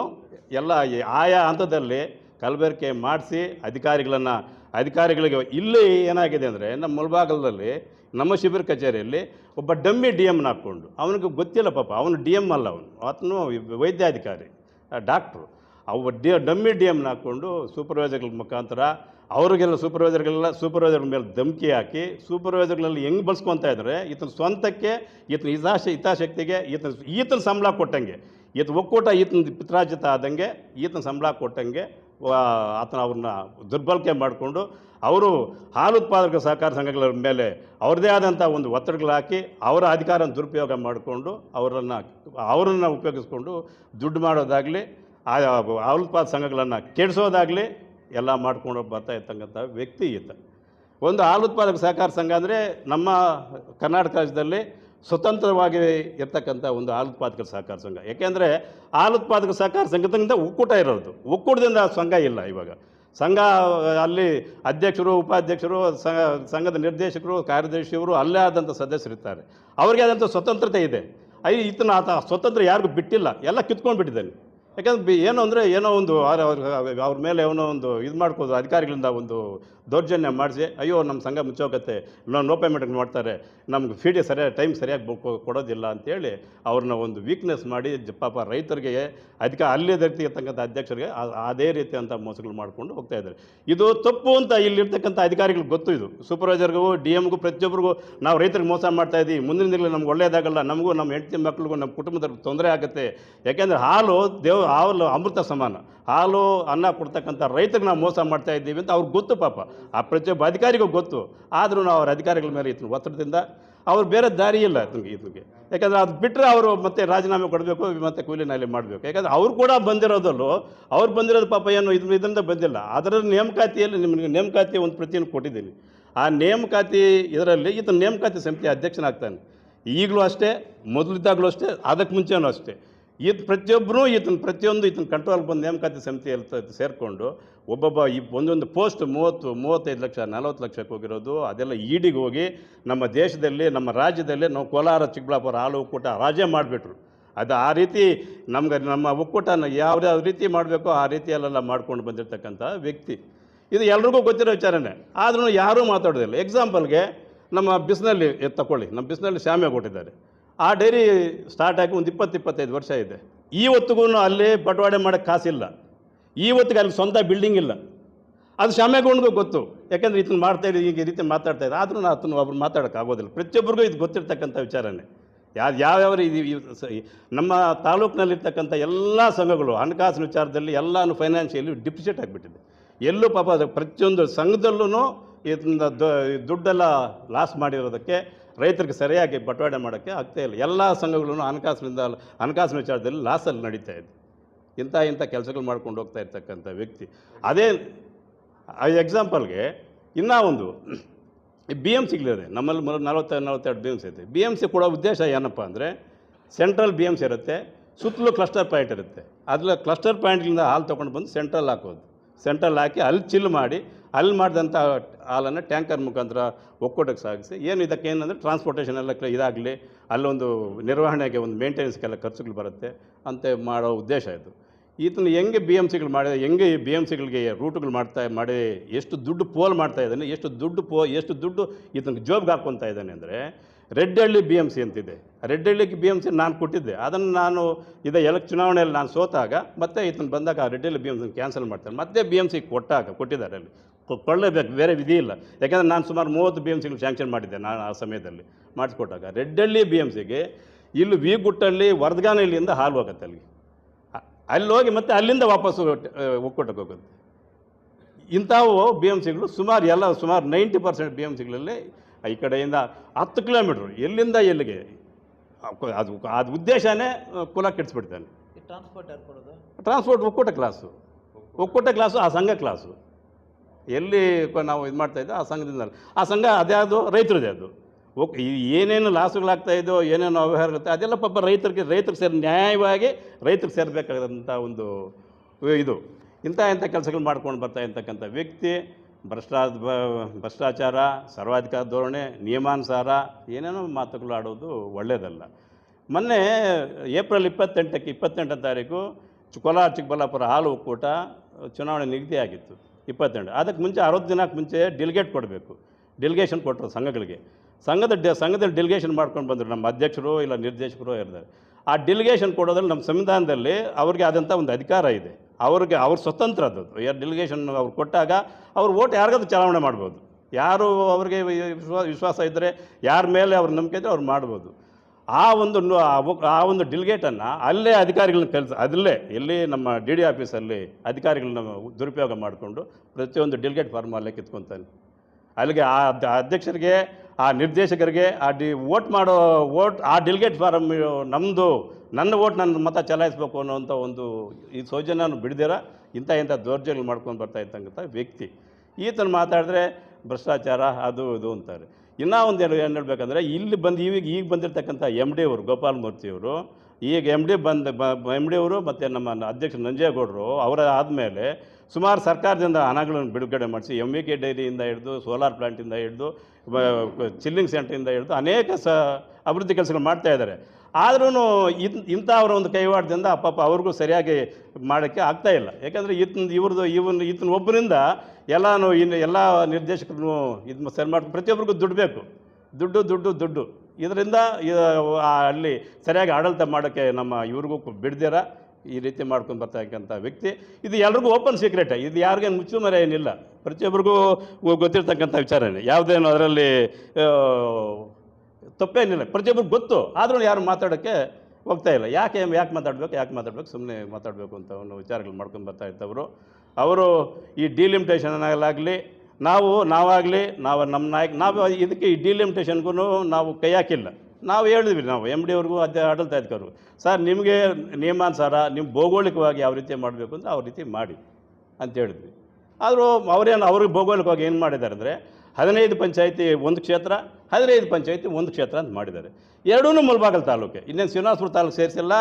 ಎಲ್ಲ ಆಯಾ ಹಂತದಲ್ಲಿ ಕಲಬೆರಕೆ ಮಾಡಿಸಿ ಅಧಿಕಾರಿಗಳನ್ನು, ಅಧಿಕಾರಿಗಳಿಗೆ ಇಲ್ಲಿ ಏನಾಗಿದೆ ಅಂದರೆ ನಮ್ಮ ಮುಳಬಾಗಲದಲ್ಲಿ ನಮ್ಮ ಶಿಬಿರ ಕಚೇರಿಯಲ್ಲಿ ಒಬ್ಬ ಡಮ್ಮಿ ಡಿ ಎಮ್ನ ಹಾಕ್ಕೊಂಡು, ಅವನಿಗೆ ಗೊತ್ತಿಲ್ಲ ಪಾಪ, ಅವನು ಡಿ ಎಂ ಅಲ್ಲ ಅವನು, ಆತನು ವೈದ್ಯಾಧಿಕಾರಿ ಡಾಕ್ಟ್ರು. ಅವ ಡಿ, ಡಮ್ಮಿ ಡಿ ಎಮ್ನ ಹಾಕ್ಕೊಂಡು ಸೂಪರ್ವೈಸರ್ಗಳ ಮುಖಾಂತರ ಅವರಿಗೆಲ್ಲ ಸೂಪರ್ವೈಸರ್ಗೆಲ್ಲ ಸೂಪರ್ವೈಸರ್ ಮೇಲೆ ಧಮಕಿ ಹಾಕಿ ಸೂಪರ್ವೈಸರ್ಗಳಲ್ಲಿ ಹೆಂಗೆ ಬಳಸ್ಕೊತಾ ಇದ್ದಾರೆ ಈತನ ಸ್ವಂತಕ್ಕೆ ಈತನ ಹಿತಾಶ, ಹಿತಾಶಕ್ತಿಗೆ ಈತನ ಈತನ ಸಂಬಳ ಕೊಟ್ಟಂಗೆ. ಈತ ಒಕ್ಕೂಟ ಈತನ ಪಿತ್ರಾಜಿತ ಆದಂಗೆ, ಈತನ ಸಂಬಳ ಕೊಟ್ಟಂಗೆ ಆತನ ಅವ್ರನ್ನ ದುರ್ಬಳಕೆ ಮಾಡಿಕೊಂಡು, ಅವರು ಹಾಲು ಉತ್ಪಾದಕ ಸಹಕಾರ ಸಂಘಗಳ ಮೇಲೆ ಅವ್ರದ್ದೇ ಆದಂಥ ಒಂದು ಒತ್ತಡಗಳು ಹಾಕಿ, ಅವರ ಅಧಿಕಾರ ದುರುಪಯೋಗ ಮಾಡಿಕೊಂಡು, ಅವರನ್ನು ಅವರನ್ನು ಉಪಯೋಗಿಸ್ಕೊಂಡು ದುಡ್ಡು ಮಾಡೋದಾಗಲಿ, ಆ, ಹಾಲು ಉತ್ಪಾದಕ ಸಂಘಗಳನ್ನು ಕೆಡಿಸೋದಾಗಲಿ ಎಲ್ಲ ಮಾಡ್ಕೊಂಡು ಬರ್ತಾ ಇರ್ತಕ್ಕಂಥ ವ್ಯಕ್ತಿ ಈತ. ಒಂದು ಹಾಲು ಉತ್ಪಾದಕ ಸಹಕಾರ ಸಂಘ ಅಂದರೆ ನಮ್ಮ ಕರ್ನಾಟಕ ರಾಜ್ಯದಲ್ಲಿ ಸ್ವತಂತ್ರವಾಗಿ ಇರ್ತಕ್ಕಂಥ ಒಂದು ಹಾಲು ಉತ್ಪಾದಕ ಸಹಕಾರ ಸಂಘ. ಯಾಕೆಂದರೆ ಹಾಲು ಉತ್ಪಾದಕ ಸಹಕಾರ ಸಂಘದಿಂದ ಒಕ್ಕೂಟ ಇರೋದು. ಒಕ್ಕೂಟದಿಂದ ಸಂಘ ಇಲ್ಲ ಇವಾಗ. ಸಂಘ, ಅಲ್ಲಿ ಅಧ್ಯಕ್ಷರು, ಉಪಾಧ್ಯಕ್ಷರು ಸಂಘದ ನಿರ್ದೇಶಕರು, ಕಾರ್ಯದರ್ಶಿಯವರು ಅಲ್ಲೇ ಆದಂಥ ಸದಸ್ಯರಿರ್ತಾರೆ ಅವರಿಗೆ ಆದಂಥ ಸ್ವತಂತ್ರತೆ ಇದೆ. ಐ, ಈತನ ಆತ ಸ್ವತಂತ್ರ ಯಾರಿಗೂ ಬಿಟ್ಟಿಲ್ಲ. ಎಲ್ಲ ಕಿತ್ಕೊಂಡು ಬಿಟ್ಟಿದ್ದಾನೆ ಯಾಕಂದ್ರೆ ಏನೋ ಅಂದರೆ ಏನೋ ಒಂದು ಅವ್ರ- ಮೇಲೆ ಏನೋ ಒಂದು ಇದು ಮಾಡ್ಕೋದು ಅಧಿಕಾರಿಗಳಿಂದ ಒಂದು ದೌರ್ಜನ್ಯ ಮಾಡಿಸಿ, ಅಯ್ಯೋ ನಮ್ಮ ಸಂಘ ಮುಚ್ಚೋಗತ್ತೆ ನಾವು ನೋ ಪೇಮೆಂಟ್ ಮಾಡ್ತಾರೆ, ನಮ್ಗೆ ಫೀಡಿ ಸರಿಯಾಗಿ ಟೈಮ್ ಸರಿಯಾಗಿ ಕೊಡೋದಿಲ್ಲ ಅಂತೇಳಿ ಅವ್ರನ್ನ ಒಂದು ವೀಕ್ನೆಸ್ ಮಾಡಿ ಪಾಪ ರೈತರಿಗೆ ಅದಕ್ಕೆ ಅಲ್ಲೇ ಇರ್ತಕ್ಕಂಥ ಅಧ್ಯಕ್ಷರಿಗೆ ಅದೇ ರೀತಿ ಅಂತ ಮೋಸಗಳು ಮಾಡ್ಕೊಂಡು ಹೋಗ್ತಾ ಇದ್ದಾರೆ. ಇದು ತಪ್ಪು ಅಂತ ಇಲ್ಲಿರ್ತಕ್ಕಂಥ ಅಧಿಕಾರಿಗಳಿಗೆ ಗೊತ್ತು ಇದು. ಸೂಪರ್ವೈಸರ್ಗೂ ಡಿ ಎಮ್ಗೂ ಪ್ರತಿಯೊಬ್ಬರಿಗೂ ನಾವು ರೈತರಿಗೆ ಮೋಸ ಮಾಡ್ತಾ ಇದ್ದೀವಿ ಮುಂದಿನ ದಿನಗಳಲ್ಲಿ ನಮ್ಗೆ ಒಳ್ಳೆಯದಾಗಲ್ಲ ನಮಗೂ ನಮ್ಮ ಹೆಂಡತಿ ಮಕ್ಳಿಗೂ ನಮ್ಮ ಕುಟುಂಬದವ್ರಿಗೆ ತೊಂದರೆ ಆಗುತ್ತೆ. ಯಾಕೆಂದರೆ ಹಾಲು ದೇವ್ ಹಾಲು ಅಮೃತ ಸಮಾನ. ಹಾಲು, ಅನ್ನ ಕೊಡ್ತಕ್ಕಂಥ ರೈತರಿಗೆ ನಾವು ಮೋಸ ಮಾಡ್ತಾ ಇದ್ದೀವಿ ಅಂತ ಅವ್ರಿಗೆ ಗೊತ್ತು ಪಾಪ. ಆ ಪ್ರತಿಯೊಬ್ಬ ಅಧಿಕಾರಿಗೂ ಗೊತ್ತು. ಆದರೂ ನಾವು ಅವ್ರ ಅಧಿಕಾರಿಗಳ ಮೇಲೆ ಇತ್ತು ಒತ್ತಡದಿಂದ. ಅವ್ರು ಬೇರೆ ದಾರಿ ಇಲ್ಲ ಇತನಿಗೆ ಇತನಿಗೆ ಯಾಕಂದರೆ ಅದು ಬಿಟ್ಟರೆ ಅವರು ಮತ್ತೆ ರಾಜೀನಾಮೆ ಕೊಡಬೇಕು, ಮತ್ತೆ ಕೂಲಿ ನಾಲಿ ಮಾಡಬೇಕು. ಯಾಕಂದರೆ ಅವ್ರು ಕೂಡ ಬಂದಿರೋದಲ್ಲೂ, ಅವ್ರು ಬಂದಿರೋದು ಪಾಪ ಏನು ಇದು, ಇದರಿಂದ ಬಂದಿಲ್ಲ. ಅದರ ನೇಮಕಾತಿಯಲ್ಲಿ ನಿಮಗೆ ನೇಮಕಾತಿ ಒಂದು ಪ್ರತಿಯನ್ನು ಕೊಟ್ಟಿದ್ದೀನಿ. ಆ ನೇಮಕಾತಿ ಇದರಲ್ಲಿ ಇದು ನೇಮಕಾತಿ ಸಮಿತಿ ಅಧ್ಯಕ್ಷನಾಗ್ತಾನೆ. ಈಗಲೂ ಅಷ್ಟೇ, ಮೊದಲಿದ್ದಾಗಲೂ ಅಷ್ಟೇ, ಅದಕ್ಕೆ ಮುಂಚೆನೂ ಅಷ್ಟೇ. ಈತ ಪ್ರತಿಯೊಬ್ಬರೂ ಈತನ ಪ್ರತಿಯೊಂದು ಈತನ ಕಂಟ್ರೋಲ್ ಬಂದು ನೇಮಕಾತಿ ಸಮಿತಿಯಲ್ಲಿ ಸೇರಿಕೊಂಡು ಒಬ್ಬೊಬ್ಬ ಈ ಒಂದೊಂದು ಪೋಸ್ಟ್ ಮೂವತ್ತು, ಮೂವತ್ತೈದು ಲಕ್ಷ, ನಲವತ್ತು ಲಕ್ಷಕ್ಕೆ ಹೋಗಿರೋದು, ಅದೆಲ್ಲ ಈಡಿಗೆ ಹೋಗಿ ನಮ್ಮ ದೇಶದಲ್ಲಿ, ನಮ್ಮ ರಾಜ್ಯದಲ್ಲಿ ನಾವು ಕೋಲಾರ, ಚಿಕ್ಕಬಳ್ಳಾಪುರ, ಹಾಲು ಒಕ್ಕೂಟ ರಾಜೇ ಮಾಡಿಬಿಟ್ರು. ಅದು ಆ ರೀತಿ ನಮ್ಗೆ, ನಮ್ಮ ಒಕ್ಕೂಟನ ಯಾವ ರೀತಿ ಮಾಡಬೇಕೋ ಆ ರೀತಿಯಲ್ಲೆಲ್ಲ ಮಾಡ್ಕೊಂಡು ಬಂದಿರತಕ್ಕಂಥ ವ್ಯಕ್ತಿ. ಇದು ಎಲ್ರಿಗೂ ಗೊತ್ತಿರೋ ವಿಚಾರನೇ. ಆದ್ರೂ ಯಾರೂ ಮಾತಾಡೋದಿಲ್ಲ. ಎಕ್ಸಾಂಪಲ್ಗೆ ನಮ್ಮ ಬಿಸ್ನಲ್ಲಿ ತಗೊಳ್ಳಿ ನಮ್ಮ ಬಿಸ್ನಲ್ಲಿ ಶ್ಯಾಮೆ ಕೊಟ್ಟಿದ್ದಾರೆ. ಆ ಡೈರಿ ಸ್ಟಾರ್ಟ್ ಆಗಿ ಒಂದು ಇಪ್ಪತ್ತು, ಇಪ್ಪತ್ತೈದು ವರ್ಷ ಇದೆ. ಇವತ್ತಿಗೂ ಅಲ್ಲಿ ಬಟವಾಡೆ ಮಾಡೋಕ್ಕೆ ಕಾಸಿಲ್ಲ. ಇವತ್ತಿಗೆ ಅಲ್ಲಿ ಸ್ವಂತ ಬಿಲ್ಡಿಂಗ್ ಇಲ್ಲ. ಅದು ಶ್ಯಾಮೇಗೌಡನಿಗೂ ಗೊತ್ತು. ಯಾಕೆಂದರೆ ಇದನ್ನು ಮಾಡ್ತಾ ಇದ್ದೀವಿ ಈಗ ಈ ರೀತಿ ಮಾತಾಡ್ತಾ ಇದ್ದೆ. ಆದರೂ ಅದನ್ನು ಒಬ್ರು ಮಾತಾಡೋಕ್ಕೆ ಆಗೋದಿಲ್ಲ. ಪ್ರತಿಯೊಬ್ಬರಿಗೂ ಇದು ಗೊತ್ತಿರ್ತಕ್ಕಂಥ ವಿಚಾರನೇ. ಯಾವ ಯಾವ್ಯಾವ ಈ ನಮ್ಮ ತಾಲೂಕಿನಲ್ಲಿರ್ತಕ್ಕಂಥ ಎಲ್ಲ ಸಂಘಗಳು, ಹಣಕಾಸಿನ ವಿಚಾರದಲ್ಲಿ ಎಲ್ಲನೂ ಫೈನಾನ್ಷಿಯಲಿ ಡಿಫಿಸಿಟ್ ಆಗಿಬಿಟ್ಟಿದೆ. ಎಲ್ಲೂ ಪಾಪ ಪ್ರತಿಯೊಂದು ಸಂಘದಲ್ಲೂ ಇದನ್ನ ದುಡ್ಡೆಲ್ಲ ಲಾಸ್ ಮಾಡಿರೋದಕ್ಕೆ ರೈತರಿಗೆ ಸರಿಯಾಗಿ ಬಟವಾಡೆ ಮಾಡೋಕ್ಕೆ ಆಗ್ತಾ ಇಲ್ಲ. ಎಲ್ಲ ಸಂಘಗಳು ಹಣಕಾಸಿನಿಂದ, ಹಣಕಾಸಿನ ವಿಚಾರದಲ್ಲಿ ಲಾಸಲ್ಲಿ ನಡೀತಾ ಇದೆ. ಇಂಥ ಇಂಥ ಕೆಲಸಗಳು ಮಾಡ್ಕೊಂಡು ಹೋಗ್ತಾ ಇರ್ತಕ್ಕಂಥ ವ್ಯಕ್ತಿ. ಅದೇ ಎಕ್ಸಾಂಪಲ್ಗೆ ಇನ್ನೂ ಒಂದು ಬಿ ಎಂ ಸಿಗಳಿದೆ ನಮ್ಮಲ್ಲಿ ನಲವತ್ತ, ನಲವತ್ತೆರಡು ಬಿ ಎಂ ಸಿ ಐತೆ ಬಿ ಎಂ ಸಿ ಕೊಡೋ ಉದ್ದೇಶ ಏನಪ್ಪ ಅಂದರೆ ಸೆಂಟ್ರಲ್ ಬಿ ಎಂ ಸಿ ಇರುತ್ತೆ, ಸುತ್ತಲೂ ಕ್ಲಸ್ಟರ್ ಪಾಯಿಂಟ್ ಇರುತ್ತೆ. ಅದರಲ್ಲಿ ಕ್ಲಸ್ಟರ್ ಪಾಯಿಂಟ್ಲಿಂದ ಹಾಲು ತೊಗೊಂಡು ಬಂದು ಸೆಂಟ್ರಲ್ ಹಾಕೋದು. ಸೆಂಟ್ರಲ್ ಹಾಕಿ ಅಲ್ಲಿ ಚಿಲ್ ಮಾಡಿ ಅಲ್ಲಿ ಮಾಡಿದಂಥ ಹಾಲನ್ನು ಟ್ಯಾಂಕರ್ ಮುಖಾಂತರ ಒಕ್ಕೂಟಕ್ಕೆ ಸಾಗಿಸಿ, ಏನು ಇದಕ್ಕೆ ಏನಂದರೆ ಟ್ರಾನ್ಸ್ಪೋರ್ಟೇಷನ್ ಎಲ್ಲ ಇದಾಗಲಿ, ಅಲ್ಲೊಂದು ನಿರ್ವಹಣೆಗೆ ಒಂದು ಮೇಂಟೆನೆನ್ಸ್ಗೆಲ್ಲ ಖರ್ಚುಗಳು ಬರುತ್ತೆ ಅಂತ ಮಾಡೋ ಉದ್ದೇಶ ಇದು. ಈತನ ಹೆಂಗೆ ಬಿ ಎಂ ಸಿಗಳು ಮಾಡಿ, ಹೆಂಗೆ ಬಿ ಎಂ ಸಿಗಳಿಗೆ ರೂಟ್ಗಳು ಮಾಡ್ತಾ, ಮಾಡಿ ಎಷ್ಟು ದುಡ್ಡು ಪೋಲ್ ಮಾಡ್ತಾ ಇದ್ದಾನೆ, ಎಷ್ಟು ದುಡ್ಡು ಪೋ, ಎಷ್ಟು ದುಡ್ಡು ಈತನಿಗೆ ಜೋಬ್ಗೆ ಹಾಕ್ಕೊತಾ ಇದ್ದಾನೆ ಅಂದರೆ ರೆಡ್ಡಳ್ಳಿ ಬಿ ಎಂ ಸಿ ಅಂತಿದೆ. ರೆಡ್ಡಳ್ಳಿಗೆ ಬಿ ಎಂ ಸಿ ನಾನು ಕೊಟ್ಟಿದ್ದೆ. ಅದನ್ನು ನಾನು ಇದೇ ಎಲೆಕ್ ಚುನಾವಣೆಯಲ್ಲಿ ನಾನು ಸೋತಾಗ, ಮತ್ತೆ ಈತನ ಬಂದಾಗ ಆ Reddahalli B M C cancel ಮಾಡ್ತಾರೆ ಮತ್ತೆ ಬಿ ಎಂ ಸಿ ಕೊಟ್ಟಾಗ, ಕೊಟ್ಟಿದ್ದಾರೆ ಅಲ್ಲಿ. ಕೊಳ್ಳೇಬೇಕು ಬೇರೆ ವಿಧಿ ಇಲ್ಲ. ಯಾಕೆಂದರೆ ನಾನು ಸುಮಾರು ಮೂವತ್ತು ಬಿ ಎಂ ಸಿಗಳು ಸ್ಯಾಂಕ್ಷನ್ ಮಾಡಿದ್ದೆ ನಾನು ಆ ಸಮಯದಲ್ಲಿ ಮಾಡಿಸ್ಕೊಟ್ಟಾಗ. ರೆಡ್ಡಳ್ಳಿ ಬಿ ಎಂ ಸಿಗೆ ಇಲ್ಲಿ ವಿ ಗುಟ್ಟಳ್ಳಿ ವರದಗಾನಹಳ್ಳಿಯಿಂದ ಹಾಲು ಹೋಗುತ್ತೆ ಅಲ್ಲಿಗೆ. ಅಲ್ಲಿ ಹೋಗಿ ಮತ್ತೆ ಅಲ್ಲಿಂದ ವಾಪಸ್ಸು ಒಕ್ಕೊಟ್ಟಕ್ಕೆ ಒಕ್ಕೂಟಕ್ಕೆ ಹೋಗುತ್ತೆ. ಇಂಥವು ಬಿ ಎಂ ಸಿಗಳು ಸುಮಾರು ಎಲ್ಲ ಸುಮಾರು ನೈಂಟಿ ಪರ್ಸೆಂಟ್ ಬಿ ಎಂ ಸಿಗಳಲ್ಲಿ ಈ ಕಡೆಯಿಂದ ಹತ್ತು ಕಿಲೋಮೀಟ್ರ್ ಎಲ್ಲಿಂದ ಎಲ್ಲಿಗೆ ಅದು ಅದು ಉದ್ದೇಶನೇ ಕುಲ ಕೆಡಿಸ್ಬಿಡ್ತಾನೆ. ಟ್ರಾನ್ಸ್ಪೋರ್ಟ್ ಒಕ್ಕೂಟ ಕ್ಲಾಸು ಒಕ್ಕೂಟ ಕ್ಲಾಸು ಆ ಸಂಘ ಕ್ಲಾಸು ಎಲ್ಲಿ ನಾವು ಇದು ಮಾಡ್ತಾ ಇದ್ದೋ ಆ ಸಂಘದಿಂದ ಆ ಸಂಘ ಅದ್ಯಾವುದು? ರೈತರದೇ ಅದು. ಓಕೆ ಏನೇನು ಲಾಸುಗಳಾಗ್ತಾ ಇದೆಯೋ, ಏನೇನು ಅವ್ಯವಹಾರ ಇರುತ್ತೆ ಅದೆಲ್ಲ ಪಾಪ ರೈತರಿಗೆ ರೈತರಿಗೆ ಸೇರಿ ನ್ಯಾಯವಾಗಿ ರೈತರಿಗೆ ಸೇರಬೇಕಾದಂಥ ಒಂದು ಇದು. ಇಂಥ ಇಂಥ ಕೆಲಸಗಳು ಮಾಡ್ಕೊಂಡು ಬರ್ತಾ ಇರ್ತಕ್ಕಂಥ ವ್ಯಕ್ತಿ ಭ್ರಷ್ಟಾ ಭ್ರಷ್ಟಾಚಾರ, ಸರ್ವಾಧಿಕಾರ ಧೋರಣೆ, ನಿಯಮಾನುಸಾರ ಏನೇನೋ ಮಾತುಗಳು ಆಡೋದು ಒಳ್ಳೆಯದಲ್ಲ. ಮೊನ್ನೆ ಏಪ್ರಿಲ್ ಇಪ್ಪತ್ತೆಂಟಕ್ಕೆ ಇಪ್ಪತ್ತೆಂಟನೇ ತಾರೀಕು ಕೋಲಾರ ಚಿಕ್ಕಬಳ್ಳಾಪುರ ಹಾಲು ಒಕ್ಕೂಟ ಚುನಾವಣೆ ನಿಗದಿ ಇಪ್ಪತ್ತೆರಡು. ಅದಕ್ಕೆ ಮುಂಚೆ ಅರವತ್ತು ದಿನಕ್ಕೆ ಮುಂಚೆ ಡೆಲಿಗೇಟ್ ಕೊಡಬೇಕು. ಡೆಲಿಗೇಷನ್ ಕೊಟ್ಟರು ಸಂಘಗಳಿಗೆ. ಸಂಘದ ಡೆ, ಸಂಘದಲ್ಲಿ ಡೆಲಿಗೇಷನ್ ಮಾಡ್ಕೊಂಡು ಬಂದರು ನಮ್ಮ ಅಧ್ಯಕ್ಷರು ಇಲ್ಲ ನಿರ್ದೇಶಕರು ಇರ್ತಾರೆ. ಆ ಡೆಲಿಗೇಷನ್ ಕೊಡೋದ್ರಲ್ಲಿ ನಮ್ಮ ಸಂವಿಧಾನದಲ್ಲಿ ಅವ್ರಿಗೆ ಆದಂಥ ಒಂದು ಅಧಿಕಾರ ಇದೆ. ಅವ್ರಿಗೆ, ಅವ್ರ ಸ್ವತಂತ್ರ ಅದು. ಯಾರು ಡೆಲಿಗೇಷನ್ ಅವ್ರು ಕೊಟ್ಟಾಗ ಅವ್ರು ಓಟ್ ಯಾರಿಗಾದ್ರೂ ಚಲಾವಣೆ ಮಾಡ್ಬೋದು. ಯಾರು ಅವ್ರಿಗೆ ವಿಶ್ವಾಸ ವಿಶ್ವಾಸ ಇದ್ದರೆ ಯಾರ ಮೇಲೆ ಅವ್ರ ನಂಬಿಕೆ ಇದ್ದರೆ ಅವ್ರು ಮಾಡ್ಬೋದು. ಆ ಒಂದು ಆ ಒಂದು ಡಿಲಿಗೇಟನ್ನು ಅಲ್ಲೇ ಅಧಿಕಾರಿಗಳನ್ನ ಕೆಲಸ ಅದಲ್ಲೇ ಎಲ್ಲಿ ನಮ್ಮ ಡಿ ಡಿ ಆಫೀಸಲ್ಲಿ ಅಧಿಕಾರಿಗಳನ್ನ ದುರುಪಯೋಗ ಮಾಡಿಕೊಂಡು ಪ್ರತಿಯೊಂದು ಡಿಲಿಗೇಟ್ ಫಾರ್ಮ್ ಅಲ್ಲೇ ಕಿತ್ಕೊತಾನೆ. ಅಲ್ಲಿಗೆ ಆ ಅಧ್ಯಕ್ಷರಿಗೆ, ಆ ನಿರ್ದೇಶಕರಿಗೆ, ಆ ಡಿ ವೋಟ್ ಮಾಡೋ ವೋಟ್ ಆ ಡೆಲಿಗೇಟ್ ಫಾರಮ್ ನಮ್ಮದು ನನ್ನ ವೋಟ್ ನನ್ನ ಮತ ಚಲಾಯಿಸಬೇಕು ಅನ್ನೋವಂಥ ಒಂದು ಈ ಸೌಜನ್ಯನ ಬಿಡದಿರ, ಇಂಥ ಇಂಥ ದೌರ್ಜನ್ಯ ಮಾಡ್ಕೊಂಡು ಬರ್ತಾ ಇದ್ದಂಥ ವ್ಯಕ್ತಿ. ಈತನ ಮಾತಾಡಿದ್ರೆ ಭ್ರಷ್ಟಾಚಾರ ಅದು ಇದು ಅಂತಾರೆ. ಇನ್ನೂ ಒಂದು ಏನು ಏನು ಹೇಳ್ಬೇಕಂದ್ರೆ, ಇಲ್ಲಿ ಬಂದು ಈಗ ಈಗ ಬಂದಿರತಕ್ಕಂಥ ಎಂ ಡಿ ಅವರು ಗೋಪಾಲಮೂರ್ತಿಯವರು ಈಗ ಎಂ ಡಿ ಬಂದ ಎಂ ಡಿ ಅವರು ಮತ್ತು ನಮ್ಮ ಅಧ್ಯಕ್ಷ ನಂಜೇಗೌಡರು, ಅವರ ಆದಮೇಲೆ ಸುಮಾರು ಸರ್ಕಾರದಿಂದ ಹಣಗಳನ್ನು ಬಿಡುಗಡೆ ಮಾಡಿಸಿ ಎಂ ವಿ ಕೆ ಡೈರಿಯಿಂದ ಹಿಡಿದು, ಸೋಲಾರ್ ಪ್ಲಾಂಟಿಂದ ಹಿಡಿದು ಚಿಲ್ಲಿಂಗ್ ಸೆಂಟ್ರಿಂದ ಹಿಡಿದು ಅನೇಕ ಸ, ಅಭಿವೃದ್ಧಿ ಕೆಲಸಗಳು ಮಾಡ್ತಾ ಇದ್ದಾರೆ. ಆದ್ರೂ ಇಂಥ ಅವರ ಒಂದು ಕೈವಾಡದಿಂದ ಪಾಪ ಅವ್ರಿಗೂ ಸರಿಯಾಗಿ ಮಾಡೋಕ್ಕೆ ಆಗ್ತಾ ಇಲ್ಲ. ಯಾಕಂದರೆ ಈತನ ಇವ್ರದ್ದು ಇವನ್ ಈತನ ಒಬ್ಬರಿಂದ ಎಲ್ಲನೂ ಇನ್ನು ಎಲ್ಲ ನಿರ್ದೇಶಕರು ಇದನ್ನ ಸರಿ ಮಾಡ್ಕೊಂಡು ಪ್ರತಿಯೊಬ್ಬರಿಗೂ ದುಡ್ಡು ಬೇಕು. ದುಡ್ಡು ದುಡ್ಡು ದುಡ್ಡು. ಇದರಿಂದ ಅಲ್ಲಿ ಸರಿಯಾಗಿ ಆಡಳಿತ ಮಾಡೋಕ್ಕೆ ನಮ್ಮ ಇವ್ರಿಗೂ ಬಿಡ್ದಿರ. ಈ ರೀತಿ ಮಾಡ್ಕೊಂಡು ಬರ್ತಕ್ಕಂಥ ವ್ಯಕ್ತಿ. ಇದು ಎಲ್ರಿಗೂ ಓಪನ್ ಸೀಕ್ರೆಟ್. ಇದು ಯಾರಿಗೇನು ಮುಚ್ಚು ಮರೆ ಏನಿಲ್ಲ. ಪ್ರತಿಯೊಬ್ಬರಿಗೂ ಗೊತ್ತಿರ್ತಕ್ಕಂಥ ವಿಚಾರನೇ. ಯಾವುದೇನು ಅದರಲ್ಲಿ ತಪ್ಪೇನಿಲ್ಲ ಪ್ರತಿಯೊಬ್ಬರು ಗೊತ್ತು. ಆದ್ರೂ ಯಾರು ಮಾತಾಡೋಕ್ಕೆ ಹೋಗ್ತಾ ಇಲ್ಲ. ಯಾಕೆ ಯಾಕೆ ಮಾತಾಡಬೇಕು? ಯಾಕೆ ಮಾತಾಡಬೇಕು? ಸುಮ್ಮನೆ ಮಾತಾಡಬೇಕು ಅಂತ ಒಂದು ವಿಚಾರಗಳು ಮಾಡ್ಕೊಂಡು ಬರ್ತಾ ಇದ್ದವರು. ಅವರು ಈ ಡಿಲಿಮಿಟೇಷನ್ನಾಗಲಿ ನಾವು, ನಾವಾಗಲಿ, ನಾವು ನಮ್ಮ ನಾಯಕ, ನಾವು ಇದಕ್ಕೆ ಈ ಡಿಲಿಮಿಟೇಷನ್ಗೂ ನಾವು ಕೈ ಹಾಕಿಲ್ಲ. ನಾವು ಹೇಳಿದ್ವಿ, ನಾವು ಎಂ ಡಿ ಅವ್ರಿಗೂ ಅದೇ ಆಡಳಿತಾಧಿಕಾರಿಗೂ ಸರ್, ನಿಮಗೆ ನಿಯಮಾನುಸಾರ ನಿಮ್ಮ ಭೌಗೋಳಿಕವಾಗಿ ಯಾವ ರೀತಿ ಮಾಡಬೇಕು ಅಂತ ಅವ್ರ ರೀತಿ ಮಾಡಿ ಅಂತ ಹೇಳಿದ್ವಿ. ಆದರೂ ಅವರೇನು, ಅವ್ರಿಗೆ ಭೌಗೋಳಿಕವಾಗಿ ಏನು ಮಾಡಿದ್ದಾರೆ ಅಂದರೆ, ಹದಿನೈದು ಪಂಚಾಯಿತಿ ಒಂದು ಕ್ಷೇತ್ರ ಹದಿನೈದು ಪಂಚಾಯತಿ ಒಂದು ಕ್ಷೇತ್ರ ಅಂತ ಮಾಡಿದ್ದಾರೆ. ಎರಡೂ ಮುಲ್ಬಾಗಲ್ ತಾಲೂಕು. ಇನ್ನೇನು ಶ್ರೀನಿವಾಸಪುರ ತಾಲೂಕು ಸೇರಿಸಿಲ್ಲ